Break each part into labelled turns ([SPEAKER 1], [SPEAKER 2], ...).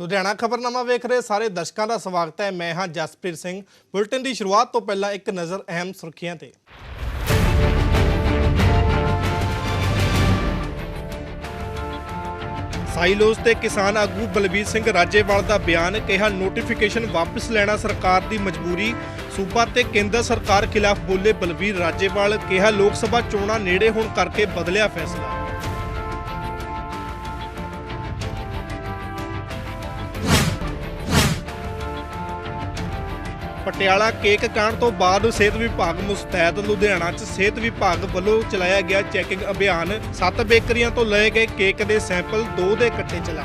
[SPEAKER 1] ਲੁਧਿਆਣਾ ਖਬਰਨਾਮਾ ਵੇਖ ਰਹੇ ਸਾਰੇ ਦਰਸ਼ਕਾਂ ਦਾ ਸਵਾਗਤ ਹੈ। ਮੈਂ ਹਾਂ ਜਸਪ੍ਰੀਤ ਸਿੰਘ। ਬੁਲਟਨ ਦੀ ਸ਼ੁਰੂਆਤ ਤੋਂ ਪਹਿਲਾਂ ਇੱਕ ਨਜ਼ਰ ਅਹਿਮ ਸੁਰਖੀਆਂ ਤੇ। ਸਾਈਲੋਸ ਤੇ ਕਿਸਾਨ ਆਗੂ ਬਲਬੀਰ ਸਿੰਘ ਰਾਜੇਵਾਲ ਦਾ ਬਿਆਨ ਕਿਹਾ, ਨੋਟੀਫਿਕੇਸ਼ਨ ਵਾਪਸ ਲੈਣਾ ਸਰਕਾਰ ਦੀ ਮਜਬੂਰੀ। ਸੂਬਾ ਤੇ ਕੇਂਦਰ ਸਰਕਾਰ ਖਿਲਾਫ ਬੋਲੇ ਬਲਬੀਰ ਰਾਜੇਵਾਲ ਕਿਹਾ, ਲੋਕ ਸਭਾ ਚੋਣਾਂ ਨੇੜੇ ਹੋਣ ਕਰਕੇ ਬਦਲਿਆ ਫੈਸਲਾ। ਪਟਿਆਲਾ ਕੇਕ ਕਾਂਡ ਤੋਂ ਬਾਅਦ ਸਿਹਤ ਵਿਭਾਗ ਮੁਸਤੈਦ ਲੁਧਿਆਣਾ 'ਚ ਸਿਹਤ ਵਿਭਾਗ ਵੱਲੋਂ ਚਲਾਇਆ ਗਿਆ ਚੈਕਿੰਗ ਅਭਿਆਨ। ਸੱਤ ਬੇਕਰੀਆਂ ਤੋਂ ਲਏ ਗਏ ਕੇਕ ਦੇ ਸੈਂਪਲ ਦੋ ਦੇ ਇਕੱਠੇ ਚਲਾ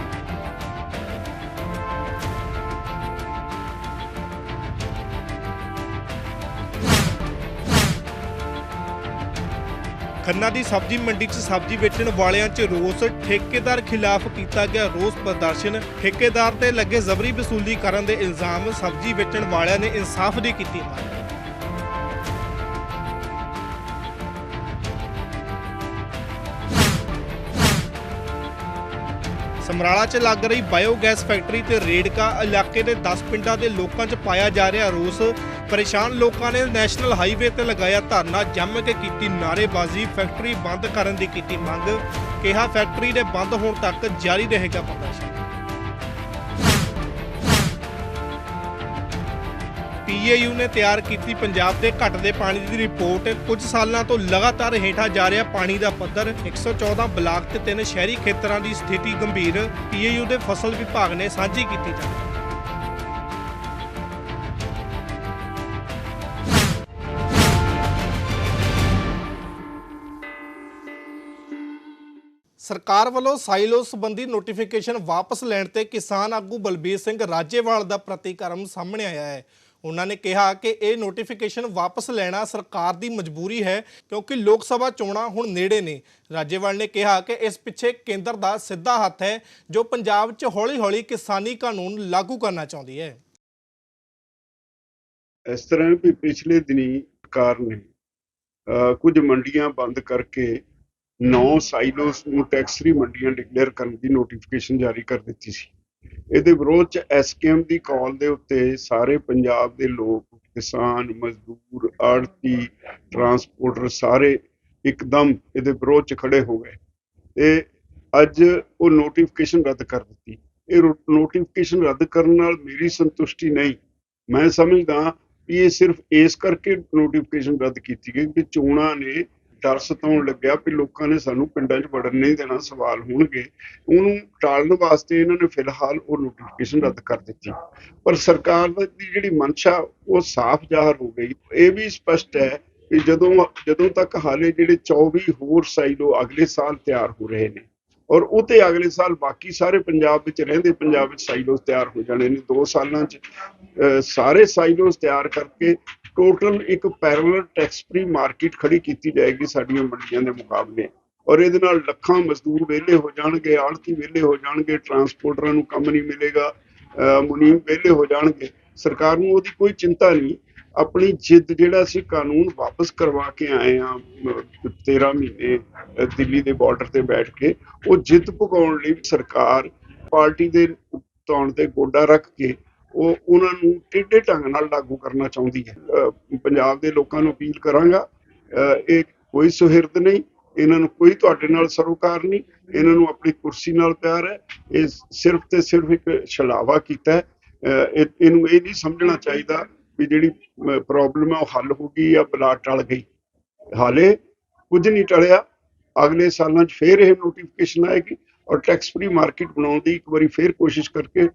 [SPEAKER 1] ਖੰਨਾ ਦੀ ਸਬਜ਼ੀ ਮੰਡੀ 'ਚ ਸਬਜ਼ੀ ਵੇਚਣ ਵਾਲਿਆਂ 'ਚ ਰੋਸ। ਠੇਕੇਦਾਰ ਖਿਲਾਫ ਕੀਤਾ ਗਿਆ ਰੋਸ ਪ੍ਰਦਰਸ਼ਨ। ਠੇਕੇਦਾਰ ਤੇ ਲੱਗੇ ਜ਼ਬਰੀ ਵਸੂਲੀ ਕਰਨ ਦੇ ਇਲਜ਼ਾਮ। ਸਬਜ਼ੀ ਵੇਚਣ ਵਾਲਿਆਂ ਨੇ ਇਨਸਾਫ ਦੀ ਕੀਤੀ ਮੰਗ। ਸਮਰਾਲਾ 'ਚ ਲੱਗ ਰਹੀ ਬਾਇਓਗੈਸ ਫੈਕਟਰੀ ਤੇ ਰੇੜਕਾ ਇਲਾਕੇ ਦੇ 10 ਪਿੰਡਾਂ ਦੇ ਲੋਕਾਂ 'ਚ ਪਾਇਆ ਜਾ ਰਿਹਾ ਰੋਸ। ਪਰੇਸ਼ਾਨ ਲੋਕਾਂ ਨੇ ਨੈਸ਼ਨਲ ਹਾਈਵੇ ਤੇ ਲਗਾਇਆ ਧਰਨਾ, ਜੰਮ ਕੇ ਕੀਤੀ ਨਾਰੇਬਾਜ਼ੀ ਫੈਕਟਰੀ ਬੰਦ ਕਰਨ ਦੀ ਕੀਤੀ ਮੰਗ। ਕਿਹਾ ਫੈਕਟਰੀ ਦੇ ਬੰਦ ਹੋਣ ਤੱਕ ਜਾਰੀ ਰਹੇਗਾ ਪ੍ਰਦਰਸ਼ਨ। ਪੀਏਯੂ ਨੇ ਤਿਆਰ ਕੀਤੀ ਪੰਜਾਬ ਦੇ ਘਟਦੇ ਪਾਣੀ ਦੀ ਰਿਪੋਰਟ। ਕੁਝ ਸਾਲਾਂ ਤੋਂ ਲਗਾਤਾਰ ਹੇਠਾਂ ਜਾ ਰਿਹਾ ਪਾਣੀ ਦਾ ਪੱਧਰ। 114 ਬਲਾਕ ਤੇ ਤਿੰਨ ਸ਼ਹਿਰੀ ਖੇਤਰਾਂ ਦੀ ਸਥਿਤੀ ਗੰਭੀਰ। ਪੀਏਯੂ ਦੇ ਫਸਲ ਵਿਭਾਗ ਨੇ ਸਾਂਝੀ ਕੀਤੀ ਜਾਣਕਾਰੀ। ਸਰਕਾਰ ਵੱਲੋਂ ਸਾਈਲੋ ਸੰਬੰਧੀ ਨੋਟੀਫਿਕੇਸ਼ਨ ਵਾਪਸ ਲੈਣ ਤੇ ਕਿਸਾਨ ਆਗੂ ਬਲਬੀਰ ਸਿੰਘ ਰਾਜੇਵਾਲ ਦਾ ਪ੍ਰਤੀਕਰਮ ਸਾਹਮਣੇ ਆਇਆ ਹੈ। ਉਹਨਾਂ ਨੇ ਕਿਹਾ ਕਿ ਇਹ ਨੋਟੀਫਿਕੇਸ਼ਨ ਵਾਪਸ ਲੈਣਾ ਸਰਕਾਰ ਦੀ ਮਜਬੂਰੀ ਹੈ ਕਿਉਂਕਿ ਲੋਕ ਸਭਾ ਚੋਣਾਂ ਹੁਣ ਨੇੜੇ ਨੇ। ਰਾਜੇਵਾਲ ਨੇ ਕਿਹਾ ਕਿ ਇਸ ਪਿੱਛੇ ਕੇਂਦਰ ਦਾ ਸਿੱਧਾ ਹੱਥ ਹੈ, ਜੋ ਪੰਜਾਬ 'ਚ ਹੌਲੀ-ਹੌਲੀ ਕਿਸਾਨੀ ਕਾਨੂੰਨ ਲਾਗੂ ਕਰਨਾ ਚਾਹੁੰਦੀ ਹੈ।
[SPEAKER 2] ਇਸ ਤਰ੍ਹਾਂ ਵੀ ਪਿਛਲੇ ਦਿਨੀ ਸਰਕਾਰ ਨੇ ਕੁਝ ਮੰਡੀਆਂ ਬੰਦ ਕਰਕੇ 9 ਸਾਈਲੋਸ ਨੂੰ ਟੈਕਸ ਫ੍ਰੀ ਮੰਡੀਆਂ ਡਿਕਲੇਅਰ ਕਰਨ ਦੀ ਨੋਟੀਫਿਕੇਸ਼ਨ ਜਾਰੀ ਕਰ ਦਿੱਤੀ ਸੀ। ਇਹਦੇ ਵਿਰੋਧ ਚ ਐਸਕੇਐਮ ਦੀ ਕਾਲ ਦੇ ਉੱਤੇ ਸਾਰੇ ਪੰਜਾਬ ਦੇ ਲੋਕ, ਕਿਸਾਨ, ਮਜ਼ਦੂਰ ਆੜਤੀ ਟਰਾਂਸਪੋਰਟਰ ਸਾਰੇ ਇੱਕਦਮ ਇਹਦੇ ਵਿਰੋਧ ਚ ਖੜੇ ਹੋ ਗਏ। ਤੇ ਅੱਜ ਉਹ ਨੋਟੀਫਿਕੇਸ਼ਨ ਰੱਦ ਕਰ ਦਿੱਤੀ। ਇਹ ਨੋਟੀਫਿਕੇਸ਼ਨ ਰੱਦ ਕਰਨ ਨਾਲ ਮੇਰੀ ਸੰਤੁਸ਼ਟੀ ਨਹੀਂ। ਮੈਂ ਸਮਝਦਾ ਇਹ ਸਿਰਫ ਇਸ ਕਰਕੇ ਨੋਟੀਫਿਕੇਸ਼ਨ ਰੱਦ ਕੀਤੀ ਗਈ ਕਿ ਚੋਣਾਂ ਨੇ ਡਰ ਸਤਾਉਣ ਲੱਗਿਆ ਵੀ ਲੋਕਾਂ ਨੇ ਸਾਨੂੰ ਪਿੰਡਾਂ 'ਚ ਵੜਨ ਨਹੀਂ ਦੇਣਾ, ਸਵਾਲ ਹੋਣਗੇ। ਉਹਨੂੰ ਟਾਲਣ ਵਾਸਤੇ ਇਹਨਾਂ ਨੇ ਫਿਲਹਾਲ ਉਹ ਨੋਟੀਫਿਕੇਸ਼ਨ ਰੱਦ ਕਰ ਦਿੱਤੀ। ਪਰ ਸਰਕਾਰ ਦੀ ਜਿਹੜੀ ਮਨਸ਼ਾ, ਉਹ ਸਾਫ਼ ਜ਼ਾਹਰ ਹੋ ਗਈ। ਇਹ ਵੀ ਸਪਸ਼ਟ ਹੈ ਕਿ ਜਦੋਂ ਜਦੋਂ ਤੱਕ ਹਾਲੇ ਜਿਹੜੇ 24 ਹੋਰ ਸਾਈਲੋ ਅਗਲੇ ਸਾਲ ਤਿਆਰ ਹੋ ਰਹੇ ਨੇ, ਔਰ ਉਹ ਤੇ ਅਗਲੇ ਸਾਲ ਬਾਕੀ ਸਾਰੇ ਪੰਜਾਬ ਵਿੱਚ ਰਹਿੰਦੇ ਪੰਜਾਬ ਵਿੱਚ ਸਾਈਲੋਸ ਤਿਆਰ ਹੋ ਜਾਣੇ ਨੇ 2 ਸਾਲਾਂ 'ਚ, ਅਹ ਸਾਰੇ ਸਾਈਲੋਸ ਤਿਆਰ ਕਰਕੇ ਟੋਟਲ ਇੱਕ ਪੈਰਲਲ ਟੈਕਸ ਫ੍ਰੀ ਮਾਰਕੀਟ ਖੜੀ ਕੀਤੀ ਜਾਏਗੀ ਸਾਡੀਆਂ ਮੰਡੀਆਂ ਦੇ ਮੁਕਾਬਲੇ। ਔਰ ਇਹਦੇ ਨਾਲ ਲੱਖਾਂ ਮਜ਼ਦੂਰ ਵਿਹਲੇ ਹੋ ਜਾਣਗੇ, ਆੜਤੀ ਵਿਹਲੇ ਹੋ ਜਾਣਗੇ ਟਰਾਂਸਪੋਰਟਰਾਂ ਨੂੰ ਕੰਮ ਨਹੀਂ ਮਿਲੇਗਾ ਮੁਨੀਮ ਵਿਹਲੇ ਹੋ ਜਾਣਗੇ। ਸਰਕਾਰ ਨੂੰ ਉਹਦੀ ਕੋਈ ਚਿੰਤਾ ਨਹੀਂ, ਆਪਣੀ ਜਿੱਦ ਜਿਹੜਾ ਸੀ ਕਾਨੂੰਨ ਵਾਪਸ ਕਰਵਾ ਕੇ ਆਏ ਆ 13 ਮਹੀਨੇ ਦਿੱਲੀ ਦੇ ਬਾਰਡਰ ਤੇ ਬੈਠ ਕੇ, ਉਹ ਜਿੱਦ ਪੁਗਾਉਣ ਲਈ ਸਰਕਾਰ ਪਾਰਟੀ ਦੇ ਤੌਣ ਤੇ ਗੋਡਾ ਰੱਖ ਕੇ ਉਹ ਉਹਨਾਂ ਨੂੰ ਟੇਢੇ ਢੰਗ ਨਾਲ ਲਾਗੂ ਕਰਨਾ ਚਾਹੁੰਦੀ ਹੈ? ਪੰਜਾਬ ਦੇ ਲੋਕਾਂ ਨੂੰ ਅਪੀਲ ਕਰਾਂਗਾ ਇਹ ਕੋਈ ਸੁਹਿਰਦ ਨਹੀਂ, ਇਹਨਾਂ ਨੂੰ ਕੋਈ ਤੁਹਾਡੇ ਨਾਲ ਸਰੋਕਾਰ ਨਹੀਂ, ਇਹਨਾਂ ਨੂੰ ਆਪਣੀ ਕੁਰਸੀ ਨਾਲ ਪਿਆਰ ਹੈ, ਇਹ ਸਿਰਫ ਤੇ ਸਿਰਫ ਇੱਕ ਛਲਾਵਾ ਕੀਤਾ ਇਹਨੂੰ ਇਹ ਨਹੀਂ ਸਮਝਣਾ ਚਾਹੀਦਾ ਵੀ ਜਿਹੜੀ ਪ੍ਰੋਬਲਮ ਹੈ ਉਹ ਹੱਲ ਹੋ ਗਈ ਜਾਂ ਬਲਾ ਟਲ ਗਈ। ਹਾਲੇ ਕੁਝ ਨਹੀਂ ਟਲਿਆ, ਅਗਲੇ ਸਾਲਾਂ 'ਚ ਫੇਰ ਇਹ ਨੋਟੀਫਿਕੇਸ਼ਨ ਆਏਗੀ ਔਰ ਟੈਕਸ ਫ੍ਰੀ ਮਾਰਕੀਟ ਬਣਾਉਣ ਦੀ ਇੱਕ ਵਾਰੀ ਫੇਰ ਕੋਸ਼ਿਸ਼ ਕਰਕੇ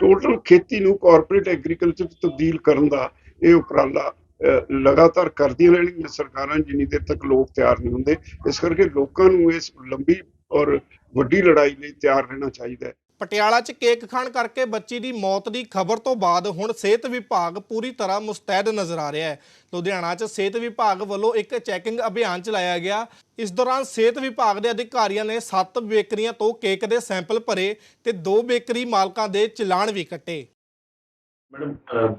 [SPEAKER 2] ਟੋਟਲ ਖੇਤੀ ਨੂੰ ਕਾਰਪੋਰੇਟ ਐਗਰੀਕਲਚਰ 'ਚ ਤਬਦੀਲ ਕਰਨ ਦਾ ਇਹ ਉਪਰਾਲਾ ਅਹ, ਲਗਾਤਾਰ ਕਰਦੀਆਂ ਰਹਿਣਗੀਆਂ ਸਰਕਾਰਾਂ ਜਿੰਨੀ ਦੇਰ ਤੱਕ ਲੋਕ ਤਿਆਰ ਨਹੀਂ ਹੁੰਦੇ। ਇਸ ਕਰਕੇ ਲੋਕਾਂ ਨੂੰ ਇਸ ਲੰਬੀ ਔਰ ਵੱਡੀ ਲੜਾਈ ਲਈ ਤਿਆਰ ਰਹਿਣਾ ਚਾਹੀਦਾ ਹੈ।
[SPEAKER 1] ਪਟਿਆਲਾ 'ਚ ਕੇਕ ਖਾਣ ਕਰਕੇ ਬੱਚੀ ਦੀ ਮੌਤ ਦੀ ਖਬਰ ਤੋਂ ਬਾਅਦ ਹੁਣ ਸਿਹਤ ਵਿਭਾਗ ਪੂਰੀ ਤਰ੍ਹਾਂ ਮੁਸਤੈਦ ਨਜ਼ਰ ਆ ਰਿਹਾ ਹੈ। ਲੁਧਿਆਣਾ 'ਚ ਸਿਹਤ ਵਿਭਾਗ ਵੱਲੋਂ ਇੱਕ ਚੈਕਿੰਗ ਅਭਿਆਨ ਚਲਾਇਆ ਗਿਆ। ਇਸ ਦੌਰਾਨ ਸਿਹਤ ਵਿਭਾਗ ਦੇ ਅਧਿਕਾਰੀਆਂ ਨੇ 7 ਬੇਕਰੀਆਂ ਤੋਂ ਕੇਕ ਦੇ ਸੈਂਪਲ ਭਰੇ ਤੇ ਦੋ ਬੇਕਰੀ ਮਾਲਕਾਂ ਦੇ ਚਲਾਨ ਵੀ ਕੱਟੇ।
[SPEAKER 3] ਮੈਡਮ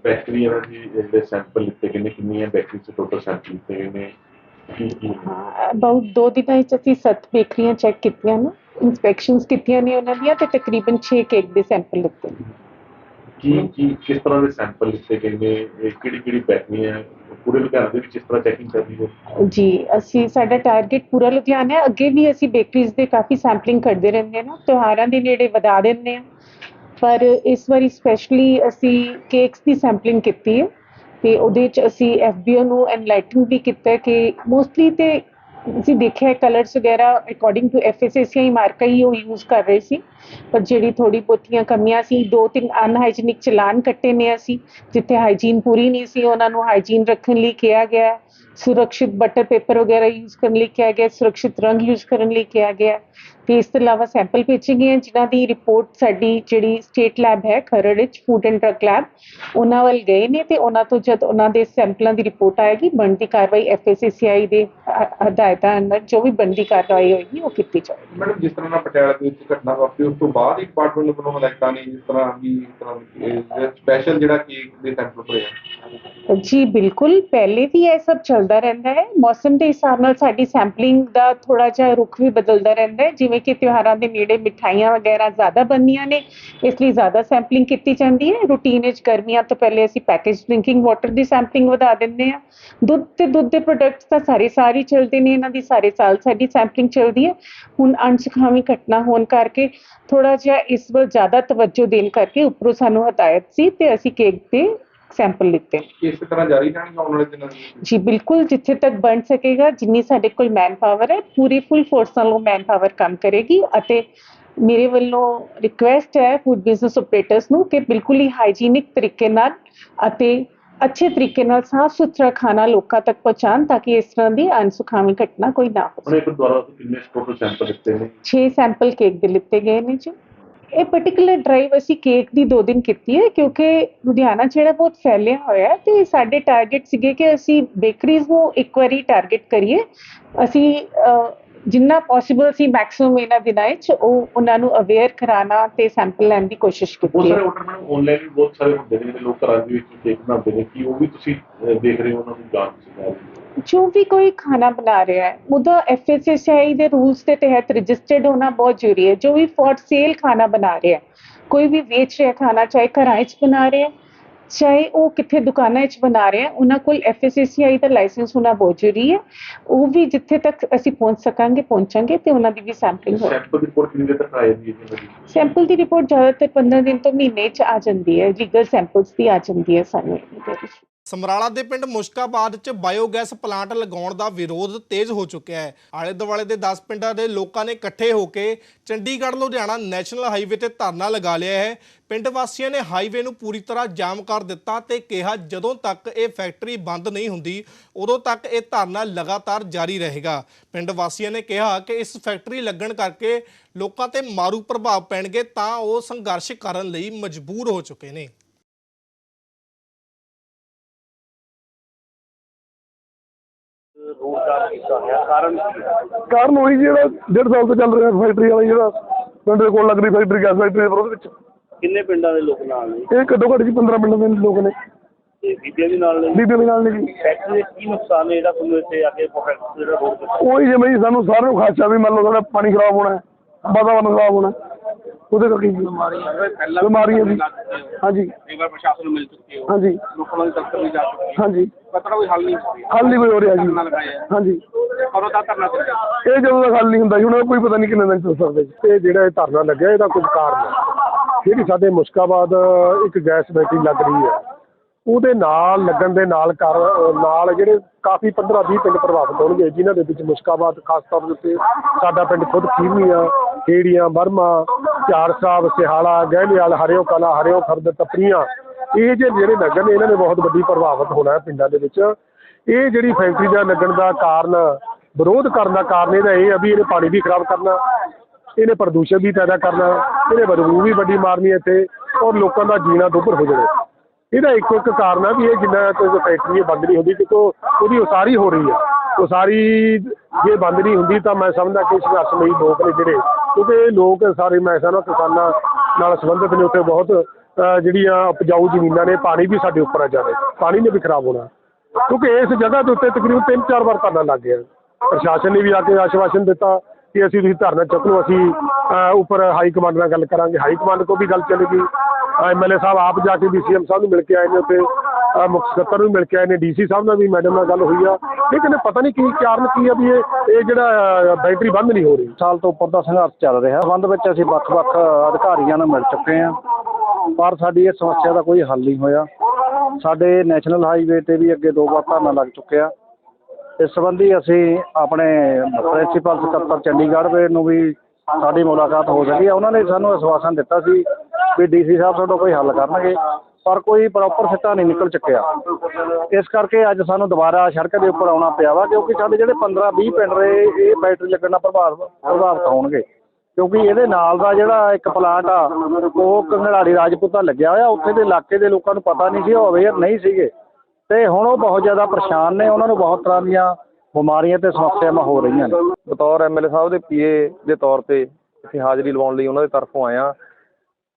[SPEAKER 3] ਇਹਨਾਂ ਦੀ ਜਿਹੜੇ ਸੈਂਪਲ ਲਿੱਤੇ ਗਏ ਨੇ ਕਿੰਨੀਆਂ ਬੈਟਰੀ ਚ ਟੋਟਲ ਸੈਂਪਲ ਲਿੱਤੇ ਗਏ ਨੇ?
[SPEAKER 4] ਅਬਾਊਟ ਦੋ ਦਿਨਾਂ ਵਿੱਚ ਅਸੀਂ ਸੱਤ ਬੇਕਰੀਆਂ ਚੈੱਕ ਕੀਤੀਆਂ ਨਾ। ਇਨਸਪੈਕਸ਼ਨਸ ਕੀਤੀਆਂ ਨੇ ਉਹਨਾਂ ਦੀਆਂ ਤੇ ਤਕਰੀਬਨ 6 ਕੇਕ ਦੇ ਸੈਂਪਲ ਲਿੱਤੇ ਨੇ।
[SPEAKER 3] ਕੀ ਕੀ ਕਿਸ ਤਰ੍ਹਾਂ ਦੇ ਸੈਂਪਲ ਲਿੱਤੇ ਗਏ ਨੇ ਇਹ ਕਿਹੜੀ ਕਿਹੜੀ ਬੈਕਰੀਆਂ ਹੈ? ਪੂਰੇ ਲੁਧਿਆਣੇ ਦੇ ਵਿੱਚ ਇਸ ਤਰ੍ਹਾਂ ਚੈਕਿੰਗ ਕਰਦੀ ਹੈ?
[SPEAKER 4] ਜੀ ਅਸੀਂ ਸਾਡਾ ਟਾਰਗੇਟ ਪੂਰਾ ਲੁਧਿਆਣਾ ਹੈ। ਅੱਗੇ ਵੀ ਅਸੀਂ ਬੇਕਰੀਜ਼ ਦੇ ਕਾਫੀ ਸੈਂਪਲਿੰਗ ਕਰਦੇ ਰਹਿੰਦੇ ਹਾਂ ਨਾ ਤਿਉਹਾਰਾਂ ਦੇ ਨੇੜੇ ਵਧਾ ਦਿੰਦੇ ਹਾਂ। ਪਰ ਇਸ ਵਾਰੀ ਸਪੈਸ਼ਲੀ ਅਸੀਂ ਕੇਕਸ ਦੀ ਸੈਂਪਲਿੰਗ ਕੀਤੀ ਹੈ ਤੇ ਉਹਦੇ ਚ ਅਸੀਂ FBO ਨੂੰ ਐਨਲਾਈਟਨ ਵੀ ਕੀਤਾ ਕਿ ਮੋਸਟਲੀ ਤੇ ਅਸੀਂ ਦੇਖਿਆ ਕਲਰਸ ਵਗੈਰਾ ਅਕੋਰਡਿੰਗ ਟੂ FSSAI ਮਾਰਕਾ ਹੀ ਉਹ ਯੂਜ਼ ਕਰ ਰਹੇ ਸੀ। ਪਰ ਜਿਹੜੀ ਥੋੜੀ ਬਹੁਤੀਆਂ ਕਮੀਆਂ ਸੀ, ਦੋ ਤਿੰਨ ਅਨਹਾਈਜੀਨਿਕ ਚਲਾਨ ਕੱਟੇ ਨੇ ਅਸੀਂ, ਜਿੱਥੇ ਹਾਈਜੀਨ ਪੂਰੀ ਨਹੀਂ ਸੀ, ਉਹਨਾਂ ਨੂੰ ਹਾਈਜੀਨ ਰੱਖਣ ਲਈ ਕਿਹਾ ਗਿਆ ਸੁਰੱਖਿਤ ਬਟਰ ਪੇਪਰ ਵਗੈਰਾ ਯੂਜ਼ ਕਰਨ ਲਈ ਕਿਹਾ ਗਿਆ ਸੁਰੱਖਿਅਤ ਰੰਗ ਯੂਜ਼ ਕਰਨ ਲਈ ਕਿਹਾ ਗਿਆ। ਤੇ ਇਸ ਤੋਂ ਇਲਾਵਾ ਸੈਂਪਲ ਭੇਜੇ ਗਏ ਹਨ, ਜਿਨ੍ਹਾਂ ਦੀ ਰਿਪੋਰਟ ਸਾਡੀ ਜਿਹੜੀ ਸਟੇਟ ਲੈਬ ਹੈ ਖਰੜ ਵਿੱਚ ਫੂਡ ਐਂਡ ਡਰਗ ਲੈਬ ਉਹਨਾਂ ਵੱਲ ਗਏ ਨੇ ਤੇ ਉਹਨਾਂ ਤੋਂ ਜਦ ਉਹਨਾਂ ਦੇ ਸੈਂਪਲਾਂ ਦੀ ਰਿਪੋਰਟ ਆਏਗੀ ਬਣਦੀ ਕਾਰਵਾਈ ਐਫਐਸਸੀਆਈ ਦੇ ਹਦਾਇਤਾਂ ਅੰਦਰ ਜੋ ਵੀ ਬਣਦੀ ਕਾਰਵਾਈ ਹੋਏਗੀ ਉਹ ਕੀਤੀ ਜਾਏਗੀ।
[SPEAKER 5] ਮੈਡਮ ਜਿਸ ਤਰ੍ਹਾਂ ਨਾਲ ਪਟਿਆਲਾ ਦੇ ਵਿੱਚ ਘਟਨਾ ਵਾਪਰੀ ਉਸ ਤੋਂ ਬਾਅਦ ਹੀ ਡਿਪਾਰਟਮੈਂਟ ਵੱਲੋਂ ਹਦਾਇਤਾਂ ਨੇ ਜਿਸ ਤਰ੍ਹਾਂ ਵੀ ਇਸ ਤਰ੍ਹਾਂ ਸਪੈਸ਼ਲ ਜਿਹੜਾ ਕੇਕ ਦੇ ਸੈਂਪਲ ਭਰੇ
[SPEAKER 4] ਜੀ, ਬਿਲਕੁਲ। ਪਹਿਲੇ ਵੀ ਇਹ ਸਭ ਚੱਲਦਾ ਰਹਿੰਦਾ ਹੈ। ਮੌਸਮ ਦੇ ਹਿਸਾਬ ਨਾਲ ਸਾਡੀ ਸੈਂਪਲਿੰਗ ਦਾ ਥੋੜਾ ਜਿਹਾ ਰੁਖ ਵੀ ਬਦਲਦਾ ਰਹਿੰਦਾ ਹੈ। ਜਿਵੇਂ ਕਿ ਤਿਉਹਾਰਾਂ ਦੇ ਨੇੜੇ ਮਿਠਾਈਆਂ ਵਗੈਰਾ ਜ਼ਿਆਦਾ ਬਣਦੀਆਂ ਨੇ, ਇਸ ਲਈ ਜ਼ਿਆਦਾ ਸੈਂਪਲਿੰਗ ਕੀਤੀ ਜਾਂਦੀ ਹੈ। ਰੂਟੀਨ ਵਿੱਚ ਗਰਮੀਆਂ ਤੋਂ ਪਹਿਲੇ ਅਸੀਂ ਪੈਕੇਜ ਡਰਿੰਕਿੰਗ ਵਾਟਰ ਦੀ ਸੈਂਪਲਿੰਗ ਵਧਾ ਦਿੰਦੇ ਹਾਂ। ਦੁੱਧ ਤੇ ਦੁੱਧ ਦੇ ਪ੍ਰੋਡਕਟਸ ਤਾਂ ਸਾਰੇ ਸਾਲ ਹੀ ਚੱਲਦੇ ਨੇ। ਇਹਨਾਂ ਦੀ ਸਾਰੇ ਸਾਲ ਸਾਡੀ ਸੈਂਪਲਿੰਗ ਚੱਲਦੀ ਹੈ। ਹੁਣ ਅਣਸੁਖਾਵੀਂ ਘਟਨਾ ਹੋਣ ਕਰਕੇ ਥੋੜਾ ਜਿਹਾ ਇਸ ਵੱਲ ਜ਼ਿਆਦਾ ਤਵੱਜੋ ਦੇਣ ਕਰਕੇ ਉੱਪਰੋਂ ਸਾਨੂੰ ਹਦਾਇਤ ਸੀ ਤੇ ਅਸੀਂ ਕੇਕ 'ਤੇ ਸੈਂਪਲ ਲਿੱਤੇ।
[SPEAKER 5] ਇਸੇ ਤਰ੍ਹਾਂ ਜਾਰੀ ਰਹਿਣਗੇ ਆਉਣ ਵਾਲੇ ਦਿਨਾਂ ਵਿੱਚ?
[SPEAKER 4] ਜੀ ਬਿਲਕੁਲ ਜਿੱਥੇ ਤੱਕ ਬਣ ਸਕੇਗਾ ਜਿੰਨੀ ਸਾਡੇ ਕੋਲ ਮੈਨ ਪਾਵਰ ਹੈ ਪੂਰੀ ਫੁੱਲ ਫੋਰਸ ਨਾਲ ਉਹ ਮੈਨ ਪਾਵਰ ਕੰਮ ਕਰੇਗੀ ਅਤੇ ਮੇਰੇ ਵੱਲੋਂ ਰਿਕੁਐਸਟ ਹੈ ਫੂਡ ਬਿਜ਼ਨਸ ਆਪਰੇਟਰਸ ਨੂੰ ਕਿ ਬਿਲਕੁਲ ਹੀ ਹਾਈਜੀਨਿਕ ਤਰੀਕੇ ਨਾਲ ਅਤੇ ਅੱਛੇ ਤਰੀਕੇ ਨਾਲ ਸਾਫ਼ ਸੁਥਰਾ ਖਾਣਾ ਲੋਕਾਂ ਤੱਕ ਪਹੁੰਚਾਉਣ ਤਾਂ ਕਿ ਇਸ ਤਰ੍ਹਾਂ ਦੀ ਅਨਸੁਖਾਵੀਂ ਘਟਨਾ ਕੋਈ ਨਾ ਹੋ
[SPEAKER 3] ਹੁਣ ਇੱਕ ਦੁਆਰਾ ਕਿੰਨੇ ਟੋਟਲ ਸੈਂਪਲ ਦਿੱਤੇ ਨੇ?
[SPEAKER 4] 6 ਸੈਂਪਲ ਕੇਕ ਦੇ ਲਿੱਤੇ ਗਏ ਨੇ ਜੀ। ਇਹ ਪਾਰਟਿਕੂਲਰ ਡਰਾਈਵ ਅਸੀਂ ਕੇਕ ਦੀ ਦੋ ਦਿਨ ਕੀਤੀ ਹੈ ਕਿਉਂਕਿ ਲੁਧਿਆਣਾ ਜਿਹੜਾ ਬਹੁਤ ਫੈਲਿਆ ਹੋਇਆ ਹੈ ਤੇ ਸਾਡੇ ਟਾਰਗੇਟ ਸੀਗੇ ਕਿ ਅਸੀਂ ਬੇਕਰੀਜ਼ ਨੂੰ ਇੱਕ ਵਾਰੀ ਟਾਰਗੇਟ ਕਰੀਏ। ਅਸੀਂ ਜਿੰਨਾ ਪੋਸੀਬਲ ਸੀ ਮੈਕਸਿਮਮ ਇਹਨਾਂ ਦਿਨਾਂ ਵਿੱਚ ਉਹ ਉਹਨਾਂ ਨੂੰ ਅਵੇਅਰ ਕਰਾਉਣਾ ਤੇ ਸੈਂਪਲ ਲੈਣ ਦੀ ਕੋਸ਼ਿਸ਼
[SPEAKER 3] ਬਹੁਤ
[SPEAKER 4] ਕੀਤੀ
[SPEAKER 3] ਸਾਰੇ
[SPEAKER 4] ਹੈ
[SPEAKER 3] ਆਰਡਰ ਮੈਡਮ ਆਨਲਾਈਨ ਵੀ ਬਹੁਤ ਸਾਰੇ ਹੁੰਦੇ ਨੇ ਲੋਕ ਘਰਾਂ ਦੇ ਵਿੱਚ ਕੇਕ ਬਣਾਉਂਦੇ ਨੇ ਕੀ ਉਹ ਵੀ ਤੁਸੀਂ ਦੇਖ ਰਹੇ ਹੋ ਉਹਨਾਂ ਨੂੰ ਰਹੇ ਹੋ।
[SPEAKER 4] ਜੋ ਵੀ ਕੋਈ ਖਾਣਾ ਬਣਾ ਰਿਹਾ ਹੈ ਉਹਦਾ ਐਫਐਸਐਸਆਈ ਦੇ ਰੂਲਸ ਦੇ ਤਹਿਤ ਰਜਿਸਟਰਡ ਹੋਣਾ ਬਹੁਤ ਜ਼ਰੂਰੀ ਹੈ। ਜੋ ਵੀ ਫॉर ਸੇਲ ਖਾਣਾ ਬਣਾ ਰਿਹਾ ਹੈ ਕੋਈ ਵੀ ਵੇਚ ਰਿਹਾ ਖਾਣਾ ਚਾਹੇ ਘਰਾਂ ਵਿੱਚ ਬਣਾ ਰਿਹਾ ਚਾਹੇ ਉਹ ਕਿੱਥੇ ਦੁਕਾਨਾਂ ਵਿੱਚ ਬਣਾ ਰਿਹਾ ਉਹਨਾਂ ਕੋਲ ਐਫਐਸਐਸਆਈ ਦਾ ਲਾਇਸੈਂਸ ਹੋਣਾ ਬਹੁਤ ਜ਼ਰੂਰੀ ਹੈ। ਉਹ ਵੀ ਜਿੱਥੇ ਤੱਕ ਅਸੀਂ ਪਹੁੰਚ ਸਕਾਂਗੇ ਪਹੁੰਚਾਂਗੇ ਤੇ ਉਹਨਾਂ ਦੀ ਵੀ ਸੈਂਪਲਿੰਗ ਹੋ
[SPEAKER 3] ਸੈਂਪਲ ਦੀ ਰਿਪੋਰਟ ਕਿੰਨੀ ਦੇਰ ਤੱਕ ਆ ਜਾਂਦੀ ਹੈ
[SPEAKER 4] ਸੈਂਪਲ ਦੀ? ਰਿਪੋਰਟ ਜ਼ਿਆਦਾਤਰ 15 ਦਿਨ ਤੋਂ ਮਹੀਨੇ 'ਚ ਆ ਜਾਂਦੀ ਹੈ ਲੀਗਲ ਸੈਂਪਲਸ ਦੀ ਆ ਜਾਂਦੀ ਹੈ ਸਾਨੂੰ।
[SPEAKER 1] ਸਮਰਾਲਾ ਦੇ ਪਿੰਡ ਮੁਸ਼ਕਾਬਾਦ 'ਚ ਬਾਇਓਗੈਸ ਪਲਾਂਟ ਲਗਾਉਣ ਦਾ ਵਿਰੋਧ ਤੇਜ਼ ਹੋ ਚੁੱਕਿਆ ਹੈ। ਆਲੇ ਦੁਆਲੇ ਦੇ 10 ਪਿੰਡਾਂ ਦੇ ਲੋਕਾਂ ਨੇ ਇਕੱਠੇ ਹੋ ਕੇ ਚੰਡੀਗੜ੍ਹ, ਲੁਧਿਆਣਾ ਨੈਸ਼ਨਲ ਹਾਈਵੇ ਤੇ ਧਰਨਾ ਲਗਾ ਲਿਆ ਹੈ। ਪਿੰਡ ਵਾਸੀਆਂ ਨੇ ਹਾਈਵੇ ਨੂੰ ਪੂਰੀ ਤਰ੍ਹਾਂ ਜਾਮ ਕਰ ਦਿੱਤਾ ਤੇ ਕਿਹਾ ਜਦੋਂ ਤੱਕ ਇਹ ਫੈਕਟਰੀ ਬੰਦ ਨਹੀਂ ਹੁੰਦੀ, ਉਦੋਂ ਤੱਕ ਇਹ ਧਰਨਾ ਲਗਾਤਾਰ ਜਾਰੀ ਰਹੇਗਾ। ਪਿੰਡ ਵਾਸੀਆਂ ਨੇ ਕਿਹਾ ਕਿ ਇਸ ਫੈਕਟਰੀ ਲੱਗਣ ਕਰਕੇ ਲੋਕਾਂ ਤੇ ਮਾਰੂ ਪ੍ਰਭਾਵ ਪੈਣਗੇ ਤਾਂ ਉਹ ਸੰਘਰਸ਼ ਕਰਨ ਲਈ ਮਜਬੂਰ ਹੋ ਚੁੱਕੇ ਨੇ।
[SPEAKER 6] ਕਾਰਨ ਉਹੀ ਜਿਹੜਾ ਡੇਢ ਸਾਲ ਤੋਂ ਚੱਲ ਰਿਹਾ ਫੈਕਟਰੀ ਵਾਲਾ ਜਿਹੜਾ ਪਿੰਡ ਦੇ ਕੋਲ ਲੱਗ ਰਹੀ ਫੈਕਟਰੀ ਗੈਸ ਫੈਕਟਰੀ ਦੇ ਵਿਰੋਧ ਵਿੱਚ।
[SPEAKER 7] ਕਿੰਨੇ ਪਿੰਡਾਂ ਦੇ ਲੋਕ ਨਾਲ ਨੇ?
[SPEAKER 6] ਇਹ ਘੱਟੋ ਘੱਟ ਜੀ 15 ਪਿੰਡਾਂ ਦੇ ਲੋਕ ਨੇ।
[SPEAKER 7] ਤੇ ਬੀਬੀਆਂ ਵੀ ਨਾਲ ਨੇ?
[SPEAKER 6] ਬੀਬੀਆਂ ਵੀ ਨਾਲ ਨੇ ਜੀ।
[SPEAKER 7] ਫੈਕਟਰੀ ਦੇ ਕੀ ਨੁਕਸਾਨ ਹੈ ਜਿਹੜਾ ਤੁਹਾਨੂੰ ਇੱਥੇ ਆ ਕੇ ਫੈਕਟਰੀ ਰੋਡ
[SPEAKER 6] ਉਹੀ ਜਿਵੇਂ ਜੀ ਸਾਨੂੰ ਸਾਰਿਆਂ ਨੂੰ ਖਾਚਾ ਵੀ ਮੰਨ ਲਓ ਸਾਡਾ ਪਾਣੀ ਖਰਾਬ ਹੋਣਾ ਹੈ, ਵਾਤਾਵਰਨ ਖਰਾਬ ਹੋਣਾ ਹੈ। ਉਹਦੇ ਕਰਕੇ ਜੀ। ਬਿਮਾਰੀਆਂ ਵੀ ਹਾਂਜੀ।
[SPEAKER 7] ਕਈ ਵਾਰ ਪ੍ਰਸ਼ਾਸਨ ਨੂੰ ਮਿਲ ਚੁੱਕੇ ਹੋ
[SPEAKER 6] ਹਾਂਜੀ।
[SPEAKER 7] ਲੋਕਾਂ ਦੀ ਦਫ਼ਤਰ ਵੀ ਜਾ ਚੁੱਕੇ ਹੋ।
[SPEAKER 6] ਹਾਂਜੀ।
[SPEAKER 7] ਪਤਾ ਕੋਈ ਹੱਲ ਨਹੀਂ ਹੋ ਰਿਹਾ।
[SPEAKER 6] ਹੱਲ ਨਹੀਂ ਕੋਈ ਹੋ ਰਿਹਾ ਜੀ। ਹਾਂਜੀ।
[SPEAKER 7] ਕਦੋਂ ਤੱਕ ਧਰਨਾ ਚੱਲੇਗਾ
[SPEAKER 6] ਇਹ ਜਦੋਂ ਤੱਕ ਹੱਲ ਨਹੀਂ ਹੁੰਦਾ ਜੀ ਹੁਣ ਕੋਈ ਪਤਾ ਨਹੀਂ ਕਿੰਨੇ ਦਿਨ ਚੱਲ ਸਕਦੇ ਜੀ। ਤੇ ਜਿਹੜਾ ਇਹ ਧਰਨਾ ਲੱਗਿਆ ਇਹਦਾ ਕੁਝ ਕਾਰਨ ਹੈ ਜਿਹੜੀ ਸਾਡੇ ਮੁਸ਼ਕਾਬਾਦ ਇੱਕ ਗੈਸ ਫੈਕਟਰੀ ਲੱਗ ਰਹੀ ਹੈ ਉਹਦੇ ਨਾਲ ਲੱਗਣ ਦੇ ਨਾਲ ਕਰ ਨਾਲ ਜਿਹੜੇ ਕਾਫੀ 15 20 ਪਿੰਡ ਪ੍ਰਭਾਵਿਤ ਹੋਣਗੇ, ਜਿਨ੍ਹਾਂ ਦੇ ਵਿੱਚ ਮੁਸ਼ਕਾਬਾਦ ਖਾਸ ਤੌਰ ਦੇ ਉੱਤੇ ਸਾਡਾ ਪਿੰਡ ਖੁਦ ਖੀਰਨੀਆਂ ਖੇੜੀਆਂ ਬਰਮਾ ਚਾਰ ਸਾਹਿਬ, ਸਿਹਾਲਾ ਗਹਿਲਿਆਲ ਹਰਿਓ ਕਲਾ, ਹਰਿਓ ਖਰਦ ਟੱਪਰੀਆਂ ਇਹ ਜੇ ਜਿਹੜੇ ਲੱਗਣ ਨੇ ਇਹਨਾਂ ਨੇ ਬਹੁਤ ਵੱਡੀ ਪ੍ਰਭਾਵਿਤ ਹੋਣਾ ਹੈ ਪਿੰਡਾਂ ਦੇ ਵਿੱਚ। ਇਹ ਜਿਹੜੀ ਫੈਕਟਰੀ ਦਾ ਲੱਗਣ ਦਾ ਕਾਰਨ, ਵਿਰੋਧ ਕਰਨ ਦਾ ਕਾਰਨ ਇਹਦਾ ਇਹ ਆ ਵੀ ਇਹਨੇ ਪਾਣੀ ਵੀ ਖਰਾਬ ਕਰਨਾ, ਇਹਨੇ ਪ੍ਰਦੂਸ਼ਣ ਵੀ ਪੈਦਾ ਕਰਨਾ, ਇਹਨੇ ਬਦਬੂ ਵੀ ਵੱਡੀ ਮਾਰਨੀ ਇੱਥੇ, ਔਰ ਲੋਕਾਂ ਦਾ ਜੀਣਾ ਦੁੱਭਰ ਹੋ ਜਾਣਾ। ਇਹਦਾ ਇੱਕੋ ਇੱਕ ਕਾਰਨ ਆ ਵੀ ਇਹ ਜਿੰਨਾ ਤੱਕ ਫੈਕਟਰੀ ਬੰਦ ਨਹੀਂ ਹੁੰਦੀ, ਕਿਉਂਕਿ ਉਹਦੀ ਉਸਾਰੀ ਹੋ ਰਹੀ ਹੈ ਉਸਾਰੀ ਜੇ ਬੰਦ ਨਹੀਂ ਹੁੰਦੀ ਤਾਂ ਮੈਂ ਸਮਝਦਾ ਕਿ ਸੰਘਰਸ਼ ਲਈ ਲੋਕ ਨੇ ਜਿਹੜੇ ਕਿਉਂਕਿ ਇਹ ਲੋਕ ਸਾਰੇ ਮੈਂ ਸਮਝਦਾ ਕਿਸਾਨਾਂ ਨਾਲ ਸੰਬੰਧਿਤ ਨੇ, ਉੱਥੇ ਬਹੁਤ ਜਿਹੜੀਆਂ ਉਪਜਾਊ ਜ਼ਮੀਨਾਂ ਨੇ, ਪਾਣੀ ਵੀ ਸਾਡੇ ਉੱਪਰ ਆ ਜਾਵੇ ਪਾਣੀ ਨੇ ਵੀ ਖਰਾਬ ਹੋਣਾ। ਕਿਉਂਕਿ ਇਸ ਜਗ੍ਹਾ ਦੇ ਉੱਤੇ ਤਕਰੀਬਨ ਤਿੰਨ ਚਾਰ ਵਾਰ ਧਰਨਾ ਲੱਗ ਗਿਆ। ਪ੍ਰਸ਼ਾਸਨ ਨੇ ਵੀ ਆ ਕੇ ਆਸ਼ਵਾਸਨ ਦਿੱਤਾ ਕਿ ਅਸੀਂ ਤੁਸੀਂ ਧਰਨਾ ਚੁੱਕ ਲਓ ਅਸੀਂ ਉੱਪਰ ਹਾਈ ਕਮਾਂਡ ਨਾਲ ਗੱਲ ਕਰਾਂਗੇ। ਹਾਈ ਕਮਾਂਡ ਕੋ ਵੀ ਗੱਲ ਚੱਲੇਗੀ। ਐਮਐਲਏ ਸਾਹਿਬ ਆਪ ਜਾ ਕੇ ਵੀ ਸੀਐਮ ਸਾਹਿਬ ਨੂੰ ਮਿਲ ਕੇ ਆਏ ਨੇ ਉੱਤੇ ਮੁੱਖ ਸਕੱਤਰ ਨੂੰ ਮਿਲ ਕੇ ਆਏ ਨੇ ਡੀਸੀ ਸਾਹਿਬ ਨਾਲ ਵੀ ਮੈਡਮ ਨਾਲ ਗੱਲ ਹੋਈ ਆ। ਲੇਕਿਨ ਪਤਾ ਨਹੀਂ ਕੀ ਕਾਰਨ ਕੀ ਆ ਵੀ ਇਹ ਇਹ ਜਿਹੜਾ ਬੈਟਰੀ ਬੰਦ ਨਹੀਂ ਹੋ ਰਹੀ।
[SPEAKER 8] ਸਾਲ ਤੋਂ ਉੱਪਰ ਦਾ ਸੰਘਰਸ਼ ਚੱਲ ਰਿਹਾ। ਬੰਦ ਵਿੱਚ ਅਸੀਂ ਵੱਖ-ਵੱਖ ਅਧਿਕਾਰੀਆਂ ਨੂੰ ਮਿਲ ਚੁੱਕੇ ਹਾਂ। ਪਰ ਸਾਡੀ ਇਹ ਸਮੱਸਿਆ ਦਾ ਕੋਈ ਹੱਲ ਨਹੀਂ ਹੋਇਆ। ਸਾਡੇ ਨੈਸ਼ਨਲ ਹਾਈਵੇ ਤੇ ਵੀ ਅੱਗੇ ਦੋ ਵਾਰ ਧਰਨਾ ਲੱਗ ਚੁੱਕਿਆ। ਇਸ ਸੰਬੰਧੀ ਅਸੀਂ ਆਪਣੇ ਪ੍ਰਿੰਸੀਪਲ ਸਕੱਤਰ ਚੰਡੀਗੜ੍ਹ ਦੇ ਨੂੰ ਵੀ ਸਾਡੀ ਮੁਲਾਕਾਤ ਹੋ ਸਕੀ ਹੈ ਉਹਨਾਂ ਨੇ ਸਾਨੂੰ ਅਸ਼ਵਾਸਨ ਦਿੱਤਾ ਸੀ ਵੀ ਡੀਸੀ ਸਾਹਿਬ ਤੁਹਾਡਾ ਕੋਈ ਹੱਲ ਕਰਨਗੇ, ਪਰ ਕੋਈ ਪ੍ਰੋਪਰ ਸਿੱਟਾ ਨਹੀਂ ਨਿਕਲ ਚੁੱਕਿਆ। ਇਸ ਕਰਕੇ ਅੱਜ ਸਾਨੂੰ ਦੁਬਾਰਾ ਸੜਕ ਦੇ ਉੱਪਰ ਆਉਣਾ ਪਿਆ ਵਾ, ਕਿਉਂਕਿ ਸਾਡੇ ਜਿਹੜੇ 15 20 ਪਿੰਡ ਰਹੇ, ਇਹ ਬੈਟਰੀ ਲੱਗਣ ਨਾਲ ਪ੍ਰਭਾਵ ਪ੍ਰਭਾਵਿਤ ਹੋਣਗੇ। ਕਿਉਂਕਿ ਇਹਦੇ ਨਾਲ ਦਾ ਜਿਹੜਾ ਇੱਕ ਪਲਾਂਟ ਆ, ਉਹ ਕੰਗੜਾੜੀ ਰਾਜਪੂਤਾ ਲੱਗਿਆ ਹੋਇਆ। ਉੱਥੇ ਦੇ ਇਲਾਕੇ ਦੇ ਲੋਕਾਂ ਨੂੰ ਪਤਾ ਨਹੀਂ ਸੀ, ਉਹ ਅਵੇਅਰ ਨਹੀਂ ਸੀਗੇ। ਤੇ ਹੁਣ ਉਹ ਬਹੁਤ ਜ਼ਿਆਦਾ ਪਰੇਸ਼ਾਨ ਨੇ, ਉਹਨਾਂ ਨੂੰ ਬਹੁਤ ਤਰ੍ਹਾਂ ਦੀਆਂ ਬਿਮਾਰੀਆਂ ਤੇ ਸਮੱਸਿਆਵਾਂ ਹੋ ਰਹੀਆਂ ਨੇ।
[SPEAKER 9] ਬਤੌਰ ਐਮਐਲਏ ਸਾਹਿਬ ਦੇ ਪੀਏ ਦੇ ਤੌਰ ਤੇ ਅਸੀਂ ਹਾਜ਼ਰੀ ਲਵਾਉਣ ਲਈ ਉਹਨਾਂ ਦੇ ਤਰਫੋਂ ਆਏ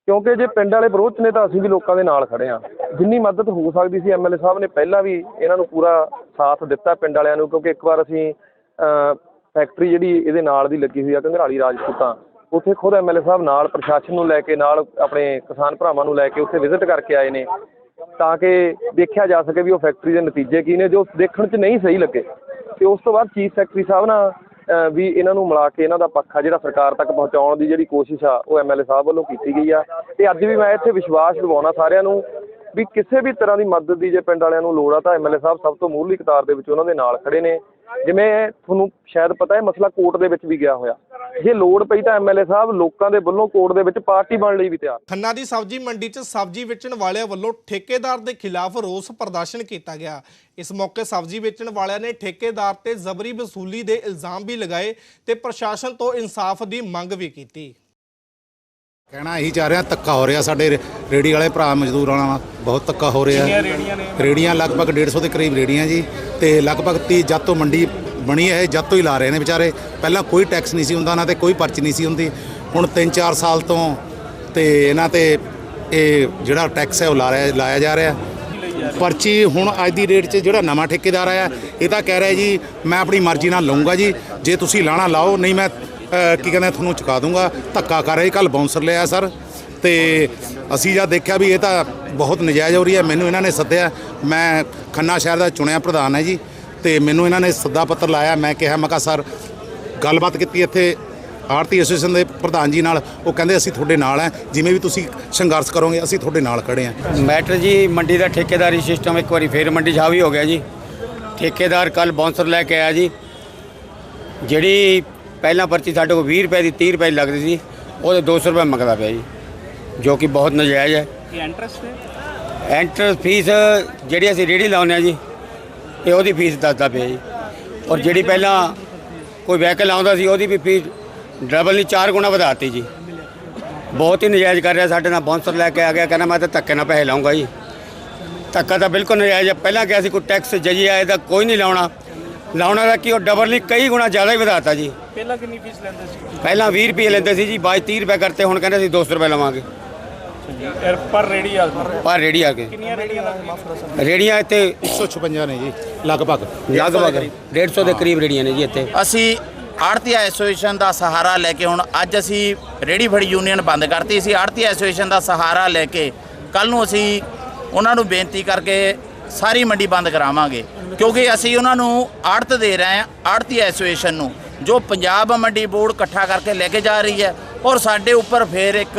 [SPEAKER 9] ਕਿਉਂਕਿ ਜੇ ਪਿੰਡ ਵਾਲੇ ਵਿਰੋਧ 'ਚ ਨੇ ਤਾਂ ਅਸੀਂ ਵੀ ਲੋਕਾਂ ਦੇ ਨਾਲ ਖੜੇ ਹਾਂ। ਜਿੰਨੀ ਮਦਦ ਹੋ ਸਕਦੀ ਸੀ ਐਮਐਲਏ ਸਾਹਿਬ ਨੇ ਪਹਿਲਾਂ ਵੀ ਇਹਨਾਂ ਨੂੰ ਪੂਰਾ ਸਾਥ ਦਿੱਤਾ ਪਿੰਡ ਵਾਲਿਆਂ ਨੂੰ ਕਿਉਂਕਿ ਇੱਕ ਵਾਰ ਅਸੀਂ ਅਹ, ਫੈਕਟਰੀ ਜਿਹੜੀ ਇਹਦੇ ਨਾਲ ਦੀ ਲੱਗੀ ਹੋਈ ਆ ਘੰਗਰਾਲੀ ਰਾਜਪੂਤਾਂ ਉੱਥੇ ਖੁਦ ਐਮਐਲਏ ਸਾਹਿਬ ਨਾਲ ਪ੍ਰਸ਼ਾਸਨ ਨੂੰ ਲੈ ਕੇ ਨਾਲ ਆਪਣੇ ਕਿਸਾਨ ਭਰਾਵਾਂ ਨੂੰ ਲੈ ਕੇ ਉੱਥੇ ਵਿਜ਼ਿਟ ਕਰਕੇ ਆਏ ਨੇ। ਤਾਂ ਕਿ ਦੇਖਿਆ ਜਾ ਸਕੇ ਵੀ ਉਹ ਫੈਕਟਰੀ ਦੇ ਨਤੀਜੇ ਕੀ ਨੇ ਜੋ ਦੇਖਣ 'ਚ ਨਹੀਂ ਸਹੀ ਲੱਗੇ। ਤੇ ਉਸ ਤੋਂ ਬਾਅਦ ਚੀਫ ਸੈਕਟਰੀ ਸਾਹਿਬ ਨਾਲ ਵੀ ਇਹਨਾਂ ਨੂੰ ਮਿਲਾ ਕੇ ਇਹਨਾਂ ਦਾ ਪੱਖ ਆ ਜਿਹੜਾ ਸਰਕਾਰ ਤੱਕ ਪਹੁੰਚਾਉਣ ਦੀ ਜਿਹੜੀ ਕੋਸ਼ਿਸ਼ ਆ, ਉਹ ਐਮਐਲਏ ਸਾਹਿਬ ਵੱਲੋਂ ਕੀਤੀ ਗਈ ਆ। ਤੇ ਅੱਜ ਵੀ ਮੈਂ ਇੱਥੇ ਵਿਸ਼ਵਾਸ ਦਿਵਾਉਣਾ ਸਾਰਿਆਂ ਨੂੰ ਵੀ ਕਿਸੇ ਵੀ ਤਰ੍ਹਾਂ ਦੀ ਮਦਦ ਦੀ ਜੇ ਪਿੰਡ ਵਾਲਿਆਂ ਨੂੰ ਲੋੜ ਆ, ਤਾਂ ਐਮਐਲਏ ਸਾਹਿਬ ਸਭ ਤੋਂ ਮੂਹਰਲੀ ਕਤਾਰ ਦੇ ਵਿੱਚ ਉਹਨਾਂ ਦੇ ਨਾਲ ਖੜੇ ਨੇ। ਜਿਵੇਂ ਤੁਹਾਨੂੰ ਸ਼ਾਇਦ ਪਤਾ ਹੈ, ਮਸਲਾ ਕੋਰਟ ਦੇ ਵਿੱਚ ਵੀ ਗਿਆ ਹੋਇਆ। ਜੇ ਲੋੜ ਪਈ ਤਾਂ ਐਮਐਲਏ ਸਾਹਿਬ ਲੋਕਾਂ ਦੇ ਵੱਲੋਂ ਕੋਰਟ ਦੇ ਵਿੱਚ ਪਾਰਟੀ ਬਣਨ ਲਈ ਵੀ ਤਿਆਰ।
[SPEAKER 1] ਖੰਨਾ ਦੀ ਸਬਜ਼ੀ ਮੰਡੀ 'ਚ ਸਬਜ਼ੀ ਵੇਚਣ ਵਾਲਿਆਂ ਵੱਲੋਂ ਠੇਕੇਦਾਰ ਦੇ ਖਿਲਾਫ ਰੋਸ ਪ੍ਰਦਰਸ਼ਨ ਕੀਤਾ ਗਿਆ। ਇਸ ਮੌਕੇ ਸਬਜ਼ੀ ਵੇਚਣ ਵਾਲਿਆਂ ਨੇ ਠੇਕੇਦਾਰ ਤੇ ਜ਼ਬਰੀ ਵਸੂਲੀ ਦੇ ਇਲਜ਼ਾਮ ਵੀ ਲਗਾਏ ਤੇ ਪ੍ਰਸ਼ਾਸਨ ਤੋਂ ਇਨਸਾਫ ਦੀ ਮੰਗ ਵੀ ਕੀਤੀ।
[SPEAKER 10] ਕਹਿਣਾ ਇਹੀ ਚਾਹ ਰਿਹਾ ਧੱਕਾ ਹੋ ਰਿਹਾ ਸਾਡੇ ਰੇ- ਰੇਹੜੀ ਵਾਲੇ ਭਰਾ ਮਜ਼ਦੂਰਾਂ ਨਾਲ ਬਹੁਤ ਧੱਕਾ ਹੋ ਰਿਹਾ। ਰੇੜੀਆਂ ਲਗਭਗ 150 ਦੇ ਕਰੀਬ ਰੇੜੀਆਂ ਜੀ ਤੇ ਲਗਭਗ 30 ਜਦ ਤੋਂ ਮੰਡੀ ਬਣੀ ਹੈ ਜਦ ਤੋਂ ਹੀ ਲਾ ਰਹੇ ਨੇ ਵਿਚਾਰੇ। ਪਹਿਲਾਂ ਕੋਈ ਟੈਕਸ ਨਹੀਂ ਸੀ ਹੁੰਦਾ, ਨਾ ਤੇ ਕੋਈ ਪਰਚੀ ਨਹੀਂ ਸੀ ਹੁੰਦੀ। ਹੁਣ 3-4 ਸਾਲ ਤੋਂ ਤੇ ਇਹਨਾਂ ਤੇ ਇਹ ਜਿਹੜਾ ਟੈਕਸ ਹੈ, ਉਹ ਲਾ ਰਿਹਾ, ਲਾਇਆ ਜਾ ਰਿਹਾ। ਪਰਚੀ ਹੁਣ ਅੱਜ ਦੀ ਡੇਟ 'ਚ ਜਿਹੜਾ ਨਵਾਂ ਠੇਕੇਦਾਰ ਆਇਆ, ਇਹ ਤਾਂ ਕਹਿ ਰਿਹਾ ਜੀ, ਮੈਂ ਆਪਣੀ ਮਰਜ਼ੀ ਨਾਲ ਲਊਂਗਾ ਜੀ। ਜੇ ਤੁਸੀਂ ਲਾਣਾ ਲਾਓ, ਨਹੀਂ ਮੈਂ ਕੀ ਕਹਿੰਦੇ ਤੁਹਾਨੂੰ ਚੁਕਾ ਦੂੰਗਾ। ਧੱਕਾ ਕਰ ਰਿਹਾ ਕੱਲ ਬਾਉਂਸਰ ਲਿਆ ਸਰ। ਤੇ ਅਸੀਂ ਜਦ ਦੇਖਿਆ ਵੀ ਇਹ ਤਾਂ ਬਹੁਤ ਨਜਾਇਜ਼ ਹੋ ਰਹੀ ਹੈ, ਮੈਨੂੰ ਇਹਨਾਂ ਨੇ ਸੱਦਿਆ। ਮੈਂ ਖੰਨਾ ਸ਼ਹਿਰ ਦਾ ਚੁਣਿਆ ਪ੍ਰਧਾਨ ਹੈ ਜੀ। ਤੇ ਮੈਨੂੰ ਇਹਨਾਂ ਨੇ ਸੱਦਾ ਪੱਤਰ ਲਾਇਆ ਮੈਂ ਕਿਹਾ ਮੈਂ ਕਿਹਾ ਸਰ ਗੱਲਬਾਤ ਕੀਤੀ ਇੱਥੇ ਆਰਤੀ ਐਸੋਸੀਏਸ਼ਨ ਦੇ ਪ੍ਰਧਾਨ ਜੀ ਨਾਲ ਉਹ ਕਹਿੰਦੇ ਅਸੀਂ ਤੁਹਾਡੇ ਨਾਲ ਹੈ ਜਿਵੇਂ ਵੀ ਤੁਸੀਂ ਸੰਘਰਸ਼ ਕਰੋਗੇ ਅਸੀਂ ਤੁਹਾਡੇ ਨਾਲ ਖੜੇ ਹਾਂ।
[SPEAKER 11] ਮੈਟਰ ਜੀ ਮੰਡੀ ਦਾ ਠੇਕੇਦਾਰੀ ਸਿਸਟਮ ਇੱਕ ਵਾਰੀ ਫੇਰ ਮੰਡੀ 'ਚ ਹਾਵੀ ਹੋ ਗਿਆ ਜੀ। ਠੇਕੇਦਾਰ ਕੱਲ ਬਾਉਂਸਰ ਲੈ ਕੇ ਆਇਆ ਜੀ। ਜਿਹੜੀ ਪਹਿਲਾਂ ਪਰਚੀ ਸਾਡੇ ਕੋਲ 20 ਰੁਪਏ ਦੀ 30 ਰੁਪਏ ਦੀ ਲੱਗਦੀ ਸੀ ਉਹਦੇ 200 ਰੁਪਏ ਮੰਗਦਾ ਪਿਆ ਜੀ ਜੋ ਕਿ ਬਹੁਤ ਨਜਾਇਜ਼ ਹੈ। ਐਂਟਰਸ ਫੀਸ ਜਿਹੜੀ ਅਸੀਂ ਰੇੜੀ ਲਾਉਂਦੇ ਆ ਜੀ ਇਹ ਉਹਦੀ ਫੀਸ ਦੱਸਦਾ ਪਿਆ ਜੀ। ਔਰ ਜਿਹੜੀ ਪਹਿਲਾਂ ਕੋਈ ਵਹੀਕਲ ਆਉਂਦਾ ਸੀ ਉਹਦੀ ਵੀ ਫੀਸ ਡਬਲ ਨਹੀਂ ਚਾਰ ਗੁਣਾ ਵਧਾਤੀ ਜੀ। ਬਹੁਤ ਹੀ ਨਜਾਇਜ਼ ਕਰ ਰਿਹਾ ਸਾਡੇ ਨਾਲ ਬਾਉਂਸਰ ਲੈ ਕੇ ਆ ਗਿਆ ਕਹਿੰਦਾ ਮੈਂ ਤਾਂ ਧੱਕੇ ਨਾਲ ਪੈਸੇ ਲਾਉਂਗਾ ਜੀ। ਧੱਕਾ ਤਾਂ ਬਿਲਕੁਲ ਨਜਾਇਜ਼ ਹੈ। ਪਹਿਲਾਂ ਕਿਹਾ ਸੀ ਕੋਈ ਟੈਕਸ ਜਜੀਆ ਇਹਦਾ ਕੋਈ ਨਹੀਂ ਲਾਉਣਾ। ਲਾਉਣਾ ਦਾ ਕੀ ਉਹ ਡਬਲ ਨਹੀਂ ਕਈ ਗੁਣਾ ਜ਼ਿਆਦਾ ਹੀ ਵਧਾਤਾ ਜੀ।
[SPEAKER 7] ਪਹਿਲਾਂ ਕਿੰਨੀ ਫੀਸ ਲੈਂਦੇ ਸੀ?
[SPEAKER 11] ਪਹਿਲਾਂ 20 ਰੁਪਏ ਲੈਂਦੇ ਸੀ ਜੀ ਬਾਅਦ 30 ਰੁਪਏ ਕਰਤੇ ਹੁਣ ਕਹਿੰਦੇ ਸੀ 200 ਰੁਪਏ ਲਵਾਂਗੇ।
[SPEAKER 7] ਪਰ ਰੇੜੀ ਆ।
[SPEAKER 11] ਪਰ ਰੇੜੀ ਆ ਕੇ।
[SPEAKER 7] ਕਿੰਨੀਆਂ ਰੇੜੀਆਂ ਲੱਗਦੀਆਂ?
[SPEAKER 11] ਰੇੜੀਆਂ ਇੱਥੇ
[SPEAKER 10] 156 ਨੇ ਜੀ ਲਗਭਗ।
[SPEAKER 11] ਲਗਭਗ 150 ਦੇ ਕਰੀਬ ਰੇੜੀਆਂ ਨੇ ਜੀ ਇੱਥੇ।
[SPEAKER 12] ਅਸੀਂ ਆੜਤੀ ਐਸੋਸੀਏਸ਼ਨ ਦਾ ਸਹਾਰਾ ਲੈ ਕੇ ਹੁਣ ਅੱਜ ਅਸੀਂ ਰੇੜੀ ਫੜੀ ਯੂਨੀਅਨ ਬੰਦ ਕਰਤੀ। ਸੀ ਆੜਤੀ ਐਸੋਸੀਏਸ਼ਨ ਦਾ ਸਹਾਰਾ ਲੈ ਕੇ ਕੱਲ ਨੂੰ ਅਸੀਂ ਉਹਨਾਂ ਨੂੰ ਬੇਨਤੀ ਕਰਕੇ ਸਾਰੀ ਮੰਡੀ ਬੰਦ ਕਰਾਵਾਂਗੇ। ਕਿਉਂਕਿ ਅਸੀਂ ਉਹਨਾਂ ਨੂੰ ਆੜਤ ਦੇ ਰਹੇ ਹਾਂ ਆੜਤੀ ਐਸੋਸੀਏਸ਼ਨ ਨੂੰ ਜੋ ਪੰਜਾਬ ਮੰਡੀ ਬੋਰਡ ਇਕੱਠਾ ਕਰਕੇ ਲੈ ਕੇ ਜਾ ਰਹੀ ਹੈ। ਔਰ ਸਾਡੇ ਉੱਪਰ ਫੇਰ ਇੱਕ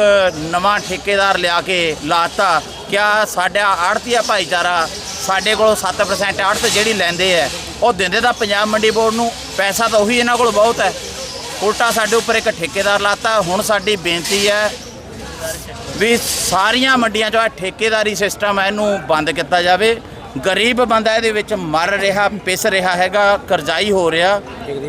[SPEAKER 12] ਨਵਾਂ ਠੇਕੇਦਾਰ ਲਿਆ ਕੇ ਲਾਤਾ। ਕਿਆ ਸਾਡਾ ਆੜਤੀਆ ਭਾਈਚਾਰਾ ਸਾਡੇ ਕੋਲੋਂ 7% ਆੜਤ ਜਿਹੜੀ ਲੈਂਦੇ ਹੈ ਉਹ ਦਿੰਦੇ ਤਾਂ ਪੰਜਾਬ ਮੰਡੀ ਬੋਰਡ ਨੂੰ, ਪੈਸਾ ਤਾਂ ਉਹੀ ਇਹਨਾਂ ਕੋਲ ਬਹੁਤ ਹੈ ਉਲਟਾ ਸਾਡੇ ਉੱਪਰ ਇੱਕ ਠੇਕੇਦਾਰ ਲਾਤਾ, ਹੁਣ ਸਾਡੀ ਬੇਨਤੀ ਹੈ ਵੀ ਸਾਰੀਆਂ ਮੰਡੀਆਂ 'ਚੋਂ ਇਹ ਠੇਕੇਦਾਰੀ ਸਿਸਟਮ ਹੈ ਇਹਨੂੰ ਬੰਦ ਕੀਤਾ ਜਾਵੇ। ਗਰੀਬ ਬੰਦਾ ਇਹਦੇ ਵਿੱਚ ਮਰ ਰਿਹਾ, ਪਿਸ ਰਿਹਾ ਹੈਗਾ, ਕਰਜ਼ਾਈ ਹੋ ਰਿਹਾ।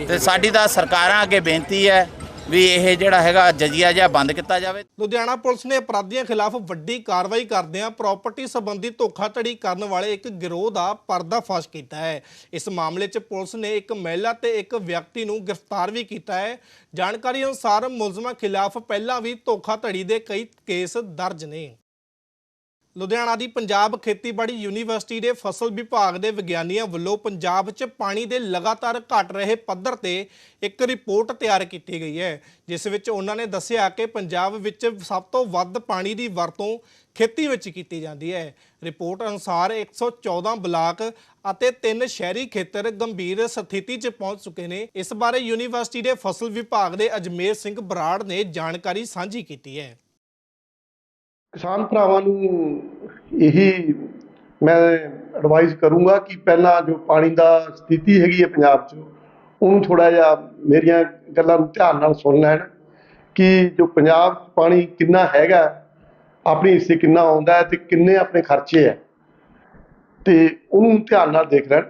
[SPEAKER 12] ਤੇ ਸਾਡੀ ਤਾਂ ਸਰਕਾਰਾਂ ਅੱਗੇ ਬੇਨਤੀ ਹੈ ਵੀ ਇਹ ਜਿਹੜਾ ਹੈਗਾ ਜਜੀਆ ਜਿਹਾ ਬੰਦ ਕੀਤਾ ਜਾਵੇ।
[SPEAKER 1] ਲੁਧਿਆਣਾ ਪੁਲਿਸ ਨੇ ਅਪਰਾਧੀਆਂ ਖਿਲਾਫ ਵੱਡੀ ਕਾਰਵਾਈ ਕਰਦਿਆਂ ਪ੍ਰਾਪਰਟੀ ਸੰਬੰਧੀ ਧੋਖਾਧੜੀ ਕਰਨ ਵਾਲੇ ਇੱਕ ਗਿਰੋਹ ਦਾ ਪਰਦਾਫਾਸ਼ ਕੀਤਾ ਹੈ। ਇਸ ਮਾਮਲੇ 'ਚ ਪੁਲਿਸ ਨੇ ਇੱਕ ਮਹਿਲਾ ਤੇ ਇੱਕ ਵਿਅਕਤੀ ਨੂੰ ਗ੍ਰਿਫਤਾਰ ਵੀ ਕੀਤਾ ਹੈ। ਜਾਣਕਾਰੀ ਅਨੁਸਾਰ ਮੁਲਜ਼ਮਾਂ ਖਿਲਾਫ ਪਹਿਲਾਂ ਵੀ ਧੋਖਾਧੜੀ ਦੇ ਕਈ ਕੇਸ ਦਰਜ ਨੇ। ਲੁਧਿਆਣਾ ਦੀ ਪੰਜਾਬ ਖੇਤੀਬਾੜੀ ਯੂਨੀਵਰਸਿਟੀ ਦੇ ਫਸਲ ਵਿਭਾਗ ਦੇ ਵਿਗਿਆਨੀਆਂ ਵੱਲੋਂ ਪੰਜਾਬ 'ਚ ਪਾਣੀ ਦੇ ਲਗਾਤਾਰ ਘਟ ਰਹੇ ਪੱਧਰ ਤੇ ਇੱਕ ਰਿਪੋਰਟ ਤਿਆਰ ਕੀਤੀ ਗਈ ਹੈ, ਜਿਸ ਵਿੱਚ ਉਹਨਾਂ ਨੇ ਦੱਸਿਆ ਕਿ ਪੰਜਾਬ ਵਿੱਚ ਸਭ ਤੋਂ ਵੱਧ ਪਾਣੀ ਦੀ ਵਰਤੋਂ ਖੇਤੀ ਵਿੱਚ ਕੀਤੀ ਜਾਂਦੀ ਹੈ। ਰਿਪੋਰਟ ਅਨੁਸਾਰ 114 ਬਲਾਕ ਅਤੇ ਤਿੰਨ ਸ਼ਹਿਰੀ ਖੇਤਰ ਗੰਭੀਰ ਸਥਿਤੀ 'ਚ ਪਹੁੰਚ ਚੁੱਕੇ ਨੇ। ਇਸ ਬਾਰੇ ਯੂਨੀਵਰਸਿਟੀ ਦੇ ਫਸਲ ਵਿਭਾਗ ਦੇ ਅਜਮੇਰ ਸਿੰਘ ਬਰਾੜ ਨੇ ਜਾਣਕਾਰੀ ਸਾਂਝੀ ਕੀਤੀ ਹੈ।
[SPEAKER 13] ਕਿਸਾਨ ਭਰਾਵਾਂ ਨੂੰ ਇਹੀ ਮੈਂ ਐਡਵਾਈਸ ਕਰੂੰਗਾ ਕਿ ਪਹਿਲਾਂ ਜੋ ਪਾਣੀ ਦਾ ਸਥਿਤੀ ਹੈਗੀ ਹੈ ਪੰਜਾਬ 'ਚ ਉਹਨੂੰ ਥੋੜਾ ਜਿਹਾ ਮੇਰੀਆਂ ਗੱਲਾਂ ਨੂੰ ਧਿਆਨ ਨਾਲ ਸੁਣ ਲੈਣ ਕਿ ਜੋ ਪੰਜਾਬ 'ਚ ਪਾਣੀ ਕਿੰਨਾ ਹੈਗਾ ਆਪਣੀ ਹਿੱਸੇ ਕਿੰਨਾ ਆਉਂਦਾ ਹੈ ਤੇ ਕਿੰਨੇ ਆਪਣੇ ਖਰਚੇ ਹੈ। ਤੇ ਉਹਨੂੰ ਧਿਆਨ ਨਾਲ ਦੇਖ ਲੈਣ।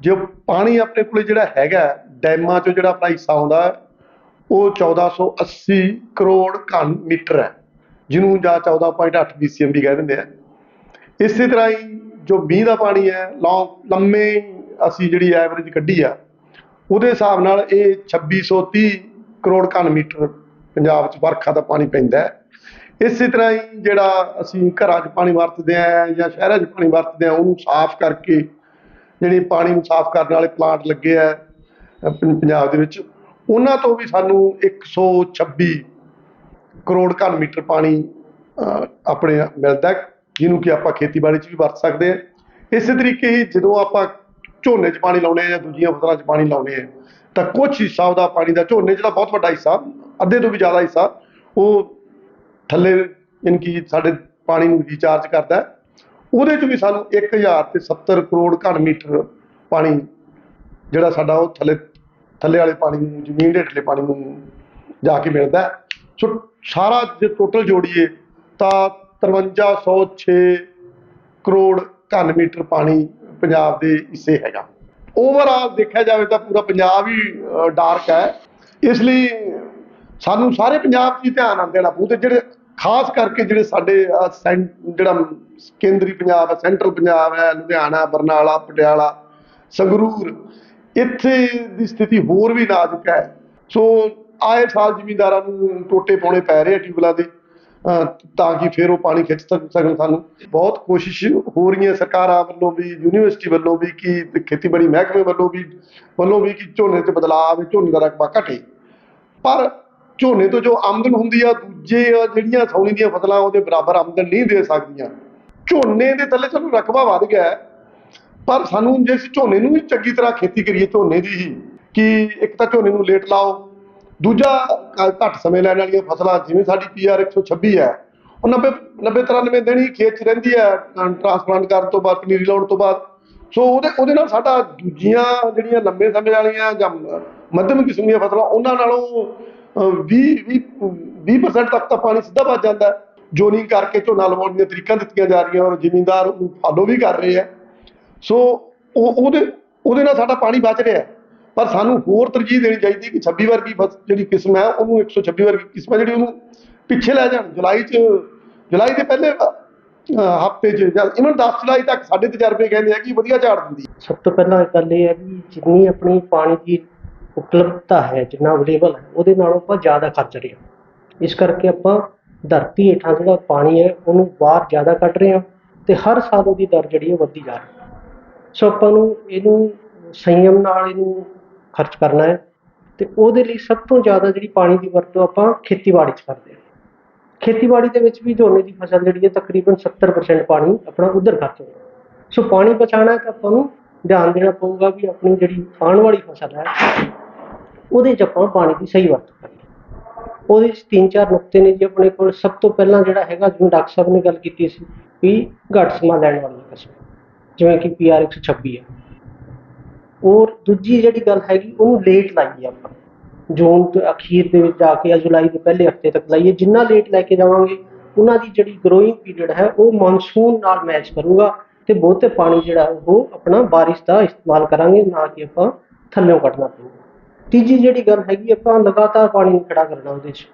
[SPEAKER 13] ਜੋ ਪਾਣੀ ਆਪਣੇ ਕੋਲੇ ਜਿਹੜਾ ਹੈਗਾ ਡੈਮਾਂ 'ਚੋਂ ਜਿਹੜਾ ਆਪਣਾ ਹਿੱਸਾ ਆਉਂਦਾ ਹੈ, ਉਹ 1480 ਕਰੋੜ ਘਨ ਮੀਟਰ ਹੈ। ਜਿਹਨੂੰ ਜਾਂ 14.8 BCM ਵੀ ਕਹਿ ਦਿੰਦੇ ਆ। ਇਸੇ ਤਰ੍ਹਾਂ ਹੀ ਜੋ ਮੀਂਹ ਦਾ ਪਾਣੀ ਹੈ, ਲੌਂਗ, ਲੰਮੇ ਅਸੀਂ ਜਿਹੜੀ ਐਵਰੇਜ ਕੱਢੀ ਆ, ਉਹਦੇ ਹਿਸਾਬ ਨਾਲ ਇਹ 2630 ਕਰੋੜ ਘਨ ਮੀਟਰ ਪੰਜਾਬ 'ਚ ਵਰਖਾ ਦਾ ਪਾਣੀ ਪੈਂਦਾ ਹੈ। ਇਸੇ ਤਰ੍ਹਾਂ ਹੀ ਜਿਹੜਾ ਅਸੀਂ ਘਰਾਂ 'ਚ ਪਾਣੀ ਵਰਤਦੇ ਆ ਜਾਂ ਸ਼ਹਿਰਾਂ 'ਚ ਪਾਣੀ ਵਰਤਦੇ ਆ, ਉਹਨੂੰ ਸਾਫ਼ ਕਰਕੇ ਜਿਹੜੇ ਪਾਣੀ ਨੂੰ ਸਾਫ਼ ਕਰਨ ਵਾਲੇ ਪਲਾਂਟ ਲੱਗੇ ਆ ਪੰਜਾਬ ਦੇ ਵਿੱਚ, ਉਹਨਾਂ ਤੋਂ ਵੀ ਸਾਨੂੰ 126 ਕਰੋੜ ਘਨ ਮੀਟਰ ਪਾਣੀ ਆਪਣੇ ਮਿਲਦਾ ਜਿਹਨੂੰ ਕਿ ਆਪਾਂ ਖੇਤੀਬਾੜੀ 'ਚ ਵੀ ਵਰਤ ਸਕਦੇ ਹਾਂ। ਇਸੇ ਤਰੀਕੇ ਹੀ ਜਦੋਂ ਆਪਾਂ ਝੋਨੇ 'ਚ ਪਾਣੀ ਲਾਉਣੇ ਆ ਜਾਂ ਦੂਜੀਆਂ ਫਸਲਾਂ 'ਚ ਪਾਣੀ ਲਾਉਣੇ ਆ ਤਾਂ ਕੁਝ ਹਿੱਸਾ ਉਹਦਾ ਪਾਣੀ ਦਾ ਝੋਨੇ ਜਿਹੜਾ ਬਹੁਤ ਵੱਡਾ ਹਿੱਸਾ, ਅੱਧੇ ਤੋਂ ਵੀ ਜ਼ਿਆਦਾ ਹਿੱਸਾ, ਉਹ ਥੱਲੇ ਯਾਨੀ ਕਿ ਸਾਡੇ ਪਾਣੀ ਨੂੰ ਰੀਚਾਰਜ ਕਰਦਾ ਉਹਦੇ 'ਚ ਵੀ ਸਾਨੂੰ 1000 ਤੇ 70 ਕਰੋੜ ਘਨ ਮੀਟਰ ਪਾਣੀ, ਜਿਹੜਾ ਸਾਡਾ ਉਹ ਥੱਲੇ ਥੱਲੇ ਵਾਲੇ ਪਾਣੀ ਨੂੰ, ਜ਼ਮੀਨ ਦੇ ਹੇਠਲੇ ਪਾਣੀ ਨੂੰ ਜਾ ਕੇ ਮਿਲਦਾ ਸੋ ਸਾਰਾ ਜੇ ਟੋਟਲ ਜੋੜੀਏ ਤਾਂ 5306 ਕਰੋੜ ਘਨ ਮੀਟਰ ਪਾਣੀ ਪੰਜਾਬ ਦੇ ਹਿੱਸੇ ਹੈਗਾ। ਓਵਰਆਲ ਦੇਖਿਆ ਜਾਵੇ ਤਾਂ ਪੂਰਾ ਪੰਜਾਬ ਹੀ ਡਾਰਕ ਹੈ। ਇਸ ਲਈ ਸਾਨੂੰ ਸਾਰੇ ਪੰਜਾਬ 'ਚ ਹੀ ਧਿਆਨ ਨਾਲ ਦੇਣਾ ਪਊ ਤੇ ਜਿਹੜੇ ਖਾਸ ਕਰਕੇ ਜਿਹੜੇ ਸਾਡੇ ਆਹ ਜਿਹੜਾ ਕੇਂਦਰੀ ਪੰਜਾਬ ਹੈ ਸੈਂਟਰਲ ਪੰਜਾਬ ਹੈ, ਲੁਧਿਆਣਾ, ਬਰਨਾਲਾ, ਪਟਿਆਲਾ, ਸੰਗਰੂਰ, ਇੱਥੇ ਦੀ ਸਥਿਤੀ ਹੋਰ ਵੀ ਨਾਜ਼ੁਕ ਹੈ। ਸੋ ਆਏ ਸਾਲ ਜ਼ਿਮੀਂਦਾਰਾਂ ਨੂੰ ਟੋਟੇ ਪਾਉਣੇ ਪੈ ਰਹੇ ਆ ਟਿਊਬਲਾਂ ਦੇ ਤਾਂ ਕਿ ਫਿਰ ਉਹ ਪਾਣੀ ਖਿੱਚ ਸਕਣ ਸਾਨੂੰ। ਬਹੁਤ ਕੋਸ਼ਿਸ਼ ਹੋ ਰਹੀ ਹੈ ਸਰਕਾਰਾਂ ਵੱਲੋਂ ਵੀ, ਯੂਨੀਵਰਸਿਟੀ ਵੱਲੋਂ ਵੀ ਕਿ ਖੇਤੀਬਾੜੀ ਮਹਿਕਮੇ ਵੱਲੋਂ ਵੀ ਵੱਲੋਂ ਵੀ ਕਿ ਝੋਨੇ 'ਚ ਬਦਲਾਅ ਆਵੇ ਝੋਨੇ ਦਾ ਰਕਬਾ ਘਟੇ। ਪਰ ਝੋਨੇ ਤੋਂ ਜੋ ਆਮਦਨ ਹੁੰਦੀ ਆ, ਦੂਜੇ ਜਿਹੜੀਆਂ ਸੌਣੀ ਦੀਆਂ ਫਸਲਾਂ ਉਹਦੇ ਬਰਾਬਰ ਆਮਦਨ ਨਹੀਂ ਦੇ ਸਕਦੀਆਂ। ਝੋਨੇ ਦੇ ਥੱਲੇ ਸਾਨੂੰ ਰਕਬਾ ਵੱਧ ਗਿਆ ਪਰ ਸਾਨੂੰ ਜੇ ਝੋਨੇ ਨੂੰ ਵੀ ਚੰਗੀ ਤਰ੍ਹਾਂ ਖੇਤੀ ਕਰੀਏ, ਝੋਨੇ ਦੀ ਹੀ, ਕਿ ਇੱਕ ਤਾਂ ਝੋਨੇ ਨੂੰ ਲੇਟ ਲਾਓ ਦੂਜਾ ਘੱਟ ਸਮੇਂ ਲੈਣ ਵਾਲੀਆਂ ਫਸਲਾਂ, ਜਿਵੇਂ ਸਾਡੀ ਪੀਆਰ 126 ਹੈ, ਉਹ 90 90 93 ਦਿਨ ਹੀ ਖੇਤ 'ਚ ਰਹਿੰਦੀ ਹੈ ਟ੍ਰਾਂਸਪਲਾਂਟ ਕਰਨ ਤੋਂ ਬਾਅਦ, ਪਨੀਰੀ ਲਾਉਣ ਤੋਂ ਬਾਅਦ। ਸੋ ਉਹਦੇ ਉਹਦੇ ਨਾਲ ਸਾਡਾ ਦੂਜੀਆਂ ਜਿਹੜੀਆਂ ਲੰਬੇ ਸਮੇਂ ਵਾਲੀਆਂ ਜਾਂ ਮੱਧਮ ਕਿਸਮ ਦੀਆਂ ਫਸਲਾਂ, ਉਹਨਾਂ ਨਾਲੋਂ 20 20 20% ਤੱਕ ਤਾਂ ਪਾਣੀ ਸਿੱਧਾ ਬਚ ਜਾਂਦਾ ਹੈ। ਜੋਨਿੰਗ ਕਰਕੇ ਝੋਨਾ ਲਵਾਉਣ ਦੀਆਂ ਤਰੀਕਾਂ ਦਿੱਤੀਆਂ ਜਾ ਰਹੀਆਂ, ਔਰ ਜ਼ਿਮੀਂਦਾਰ ਉਹਨੂੰ ਫਾਲੋ ਵੀ ਕਰ ਰਹੇ ਆ ਸੋ ਉਹ, ਉਹਦੇ ਉਹਦੇ ਨਾਲ ਸਾਡਾ ਪਾਣੀ ਬਚ ਰਿਹਾ ਹੈ। ਪਰ ਸਾਨੂੰ ਹੋਰ ਤਰਜੀਹ ਦੇਣੀ ਚਾਹੀਦੀ ਕਿ 26 ਵਰਗੀ ਜਿਹੜੀ ਕਿਸਮ ਹੈ, ਉਹਨੂੰ 126 ਵਰਗੀ ਕਿਸਮ ਹੈ ਜਿਹੜੀ ਉਹਨੂੰ ਪਿੱਛੇ ਲੈ ਜਾਣ। ਜੁਲਾਈ 'ਚ, ਜੁਲਾਈ ਦੇ ਪਹਿਲੇ ਹਫ਼ਤੇ 'ਚ ਜਾਂ ਇਵਨ 10 ਜੁਲਾਈ ਤੱਕ ਸਾਡੇ ਤਜਰਬੇ ਕਹਿੰਦੇ ਆ ਕਿ ਵਧੀਆ ਝਾੜ ਦਿੰਦੀ
[SPEAKER 14] ਸਭ ਤੋਂ ਪਹਿਲਾਂ ਗੱਲ ਇਹ ਹੈ ਵੀ ਜਿੰਨੀ ਆਪਣੀ ਪਾਣੀ ਦੀ ਉਪਲਬਧਤਾ ਹੈ, ਜਿੰਨਾ ਅਵੇਲੇਬਲ ਹੈ, ਉਹਦੇ ਨਾਲੋਂ ਆਪਾਂ ਜ਼ਿਆਦਾ ਖਰਚ ਰਹੇ ਹਾਂ। ਇਸ ਕਰਕੇ ਆਪਾਂ ਧਰਤੀ ਹੇਠਾਂ ਜਿਹੜਾ ਪਾਣੀ ਹੈ, ਉਹਨੂੰ ਬਾਹਰ ਜ਼ਿਆਦਾ ਕੱਢ ਰਹੇ ਹਾਂ ਤੇ ਹਰ ਸਾਲ ਉਹਦੀ ਦਰ ਜਿਹੜੀ ਹੈ ਵੱਧਦੀ ਜਾ ਰਹੀ ਹੈ। ਸੋ ਆਪਾਂ ਨੂੰ ਇਹਨੂੰ ਸੰਯਮ ਨਾਲ, ਇਹਨੂੰ ਖਰਚ ਕਰਨਾ ਹੈ ਤੇ ਉਹਦੇ ਲਈ ਸਭ ਤੋਂ ਜ਼ਿਆਦਾ ਜਿਹੜੀ ਪਾਣੀ ਦੀ ਵਰਤੋਂ ਆਪਾਂ ਖੇਤੀਬਾੜੀ 'ਚ ਕਰਦੇ ਹਾਂ। ਖੇਤੀਬਾੜੀ ਦੇ ਵਿੱਚ ਵੀ ਝੋਨੇ ਦੀ ਫਸਲ ਜਿਹੜੀ ਹੈ ਤਕਰੀਬਨ 70% ਪਾਣੀ ਆਪਣਾ ਉਧਰ ਖਰਚ ਹੋ ਸੋ ਪਾਣੀ ਬਚਾਉਣਾ ਤਾਂ ਆਪਾਂ ਨੂੰ ਧਿਆਨ ਦੇਣਾ ਪਊਗਾ ਵੀ ਆਪਣੀ ਜਿਹੜੀ ਆਉਣ ਵਾਲੀ ਫਸਲ ਹੈ, ਉਹਦੇ 'ਚ ਆਪਾਂ ਪਾਣੀ ਦੀ ਸਹੀ ਵਰਤੋਂ ਕਰੀਏ। ਉਹਦੇ 'ਚ ਤਿੰਨ ਚਾਰ ਨੁਕਤੇ ਨੇ ਜੀ ਆਪਣੇ ਕੋਲ। ਸਭ ਤੋਂ ਪਹਿਲਾਂ ਜਿਹੜਾ ਹੈਗਾ, ਜਿਵੇਂ ਡਾਕਟਰ ਸਾਹਿਬ ਨੇ ਗੱਲ ਕੀਤੀ ਸੀ ਵੀ ਘੱਟ ਸਮਾਂ ਲੈਣ ਵਾਲੀਆਂ ਕਿਸਮਾਂ ਜਿਵੇਂ ਕਿ ਪੀਆਰ 126 ਹੈ ਔਰ ਦੂਜੀ ਜਿਹੜੀ ਗੱਲ ਹੈਗੀ, ਉਹਨੂੰ ਲੇਟ ਲਾਈਏ ਆਪਾਂ। ਜੂਨ ਤੋਂ ਅਖੀਰ ਦੇ ਵਿੱਚ ਜਾ ਕੇ ਜਾਂ ਜੁਲਾਈ ਦੇ ਪਹਿਲੇ ਹਫ਼ਤੇ ਤੱਕ ਲਾਈਏ। ਜਿੰਨਾ ਲੇਟ ਲੈ ਕੇ ਜਾਵਾਂਗੇ, ਉਹਨਾਂ ਦੀ ਜਿਹੜੀ ਗਰੋਇੰਗ ਪੀਰੀਅਡ ਹੈ, ਉਹ ਮੌਨਸੂਨ ਨਾਲ ਮੈਚ ਕਰੂਗਾ ਤੇ ਬਹੁਤੇ ਪਾਣੀ ਜਿਹੜਾ, ਉਹ ਆਪਣਾ ਬਾਰਿਸ਼ ਦਾ ਇਸਤੇਮਾਲ ਕਰਾਂਗੇ, ਨਾ ਕਿ ਆਪਾਂ ਥੱਲਿਓਂ ਕੱਢਣਾ ਪਊਗਾ। ਤੀਜੀ ਜਿਹੜੀ ਗੱਲ ਹੈਗੀ, ਆਪਾਂ ਲਗਾਤਾਰ ਪਾਣੀ ਨੂੰ ਖੜਾ ਕਰਨਾ ਉਹਦੇ 'ਚ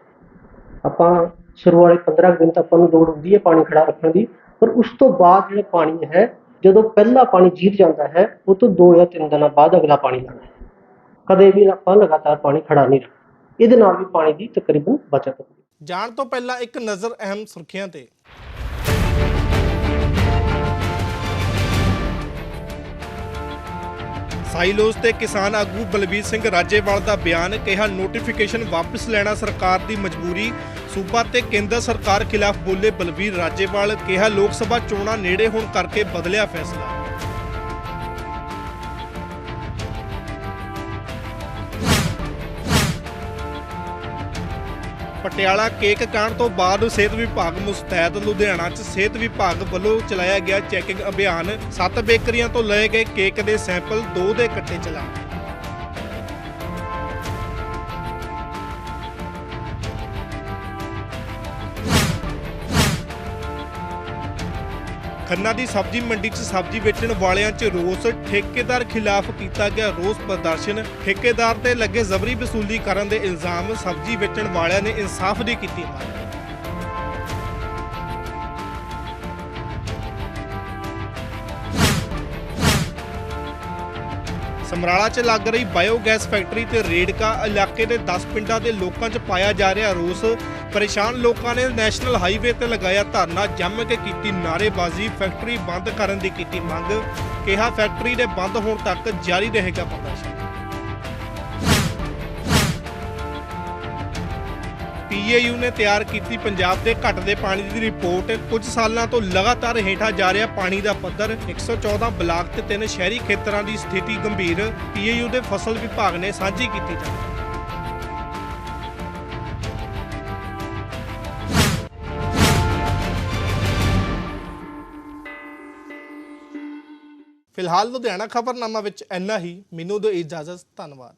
[SPEAKER 14] ਆਪਾਂ ਸ਼ੁਰੂ ਵਾਲੇ 15 ਕੁ ਦਿਨ ਤਾਂ ਆਪਾਂ ਨੂੰ ਲੋੜ ਹੁੰਦੀ ਹੈ ਪਾਣੀ ਖੜਾ ਰੱਖਣ ਦੀ, ਪਰ ਉਸ ਤੋਂ ਬਾਅਦ ਜਿਹੜਾ ਪਾਣੀ ਹੈ ਜਦੋਂ ਪਹਿਲਾ ਪਾਣੀ ਜੀਤ ਜਾਂਦਾ ਹੈ, ਉਹ ਤੋਂ 2 ਜਾਂ 3 ਦਿਨਾਂ ਬਾਅਦ ਅਗਲਾ ਪਾਣੀ ਲਾਉਣਾ ਹੈ। ਕਦੇ ਵੀ ਆਪਾਂ ਲਗਾਤਾਰ ਪਾਣੀ ਖੜਾ ਨਹੀਂ ਰੱਖਣਾ ਇਹਦੇ ਨਾਲ ਵੀ ਪਾਣੀ ਦੀ ਤਕਰੀਬਨ ਬਚਤ ਹੁੰਦੀ
[SPEAKER 1] ਜਾਣ ਤੋਂ ਪਹਿਲਾਂ ਇੱਕ ਨਜ਼ਰ ਅਹਿਮ ਸੁਰਖੀਆਂ ਤੇ। ਸਾਈਲੋਸ ਤੇ ਕਿਸਾਨ ਆਗੂ ਬਲਬੀਰ ਸਿੰਘ ਰਾਜੇਵਾਲ ਦਾ ਬਿਆਨ, ਕਿਹਾ ਨੋਟੀਫਿਕੇਸ਼ਨ ਵਾਪਸ ਲੈਣਾ ਸਰਕਾਰ ਦੀ ਮਜਬੂਰੀ ਸੂਬਾ ਤੇ ਕੇਂਦਰ ਸਰਕਾਰ ਖਿਲਾਫ ਬੋਲੇ ਬਲਬੀਰ ਰਾਜੇਵਾਲ ਕਿਹਾ ਲੋਕ ਸਭਾ ਚੋਣਾਂ ਨੇੜੇ ਹੋਣ ਕਰਕੇ ਬਦਲਿਆ ਫੈਸਲਾ। ਪਟਿਆਲਾ ਕੇਕ ਕਾਂਡ ਤੋਂ ਬਾਅਦ ਸਿਹਤ ਵਿਭਾਗ ਮੁਸਤੈਦ ਲੁਧਿਆਣਾ 'ਚ ਸਿਹਤ ਵਿਭਾਗ ਵੱਲੋਂ ਚਲਾਇਆ ਗਿਆ ਚੈਕਿੰਗ ਅਭਿਆਨ। ਸੱਤ ਬੇਕਰੀਆਂ ਤੋਂ ਲਏ ਗਏ ਕੇਕ ਦੇ ਸੈਂਪਲ ਦੋ ਦੇ ਇਕੱਠੇ ਚਲਾਨ ਖੰਨਾ ਦੀ ਸਬਜ਼ੀ ਮੰਡੀ 'ਚ ਸਬਜ਼ੀ ਵੇਚਣ ਵਾਲਿਆਂ 'ਚ ਰੋਸ। ਠੇਕੇਦਾਰ ਖਿਲਾਫ ਕੀਤਾ ਗਿਆ ਰੋਸ ਪ੍ਰਦਰਸ਼ਨ। ਠੇਕੇਦਾਰ ਤੇ ਲੱਗੇ ਜ਼ਬਰੀ ਵਸੂਲੀ ਕਰਨ ਦੇ ਇਲਜ਼ਾਮ ਸਬਜ਼ੀ ਵੇਚਣ ਵਾਲਿਆਂ ਨੇ ਇਨਸਾਫ ਦੀ ਕੀਤੀ ਮੰਗ। ਸਮਰਾਲਾ 'ਚ ਲੱਗ ਰਹੀ ਬਾਇਓਗੈਸ ਫੈਕਟਰੀ ਤੇ ਰੇੜਕਾ ਇਲਾਕੇ ਦੇ 10 ਪਿੰਡਾਂ ਦੇ ਲੋਕਾਂ 'ਚ ਪਾਇਆ ਜਾ ਰਿਹਾ ਰੋਸ। ਪਰੇਸ਼ਾਨ ਲੋਕਾਂ ਨੇ ਨੈਸ਼ਨਲ ਹਾਈਵੇ ਤੇ ਲਗਾਇਆ ਧਰਨਾ, ਜੰਮ ਕੇ ਕੀਤੀ ਨਾਅਰੇਬਾਜ਼ੀ, ਫੈਕਟਰੀ ਬੰਦ ਕਰਨ ਦੀ ਕੀਤੀ ਮੰਗ, ਕਿਹਾ ਫੈਕਟਰੀ ਦੇ ਬੰਦ ਹੋਣ ਤੱਕ ਜਾਰੀ ਰਹੇਗਾ ਪ੍ਰਦਰਸ਼ਨ। ਪੀਏਯੂ ਨੇ ਤਿਆਰ ਕੀਤੀ ਪੰਜਾਬ ਦੇ ਘਟਦੇ ਪਾਣੀ ਦੀ ਰਿਪੋਰਟ। ਕੁਝ ਸਾਲਾਂ ਤੋਂ ਲਗਾਤਾਰ ਹੇਠਾਂ ਜਾ ਰਿਹਾ ਪਾਣੀ ਦਾ ਪੱਧਰ। 114 ਬਲਾਕ ਤੇ ਤਿੰਨ ਸ਼ਹਿਰੀ ਖੇਤਰਾਂ ਦੀ ਸਥਿਤੀ ਗੰਭੀਰ। ਪੀਏਯੂ ਦੇ ਫਸਲ ਵਿਭਾਗ ਨੇ ਸਾਂਝੀ ਕੀਤੀ ਜਾਣਕਾਰੀ। ਫਿਲਹਾਲ ਲੁਧਿਆਣਾ ਖਬਰਨਾਮਾ ਵਿੱਚ ਇੰਨਾ ਹੀ। ਮੈਨੂੰ ਦਿਓ ਇਜਾਜ਼ਤ। ਧੰਨਵਾਦ।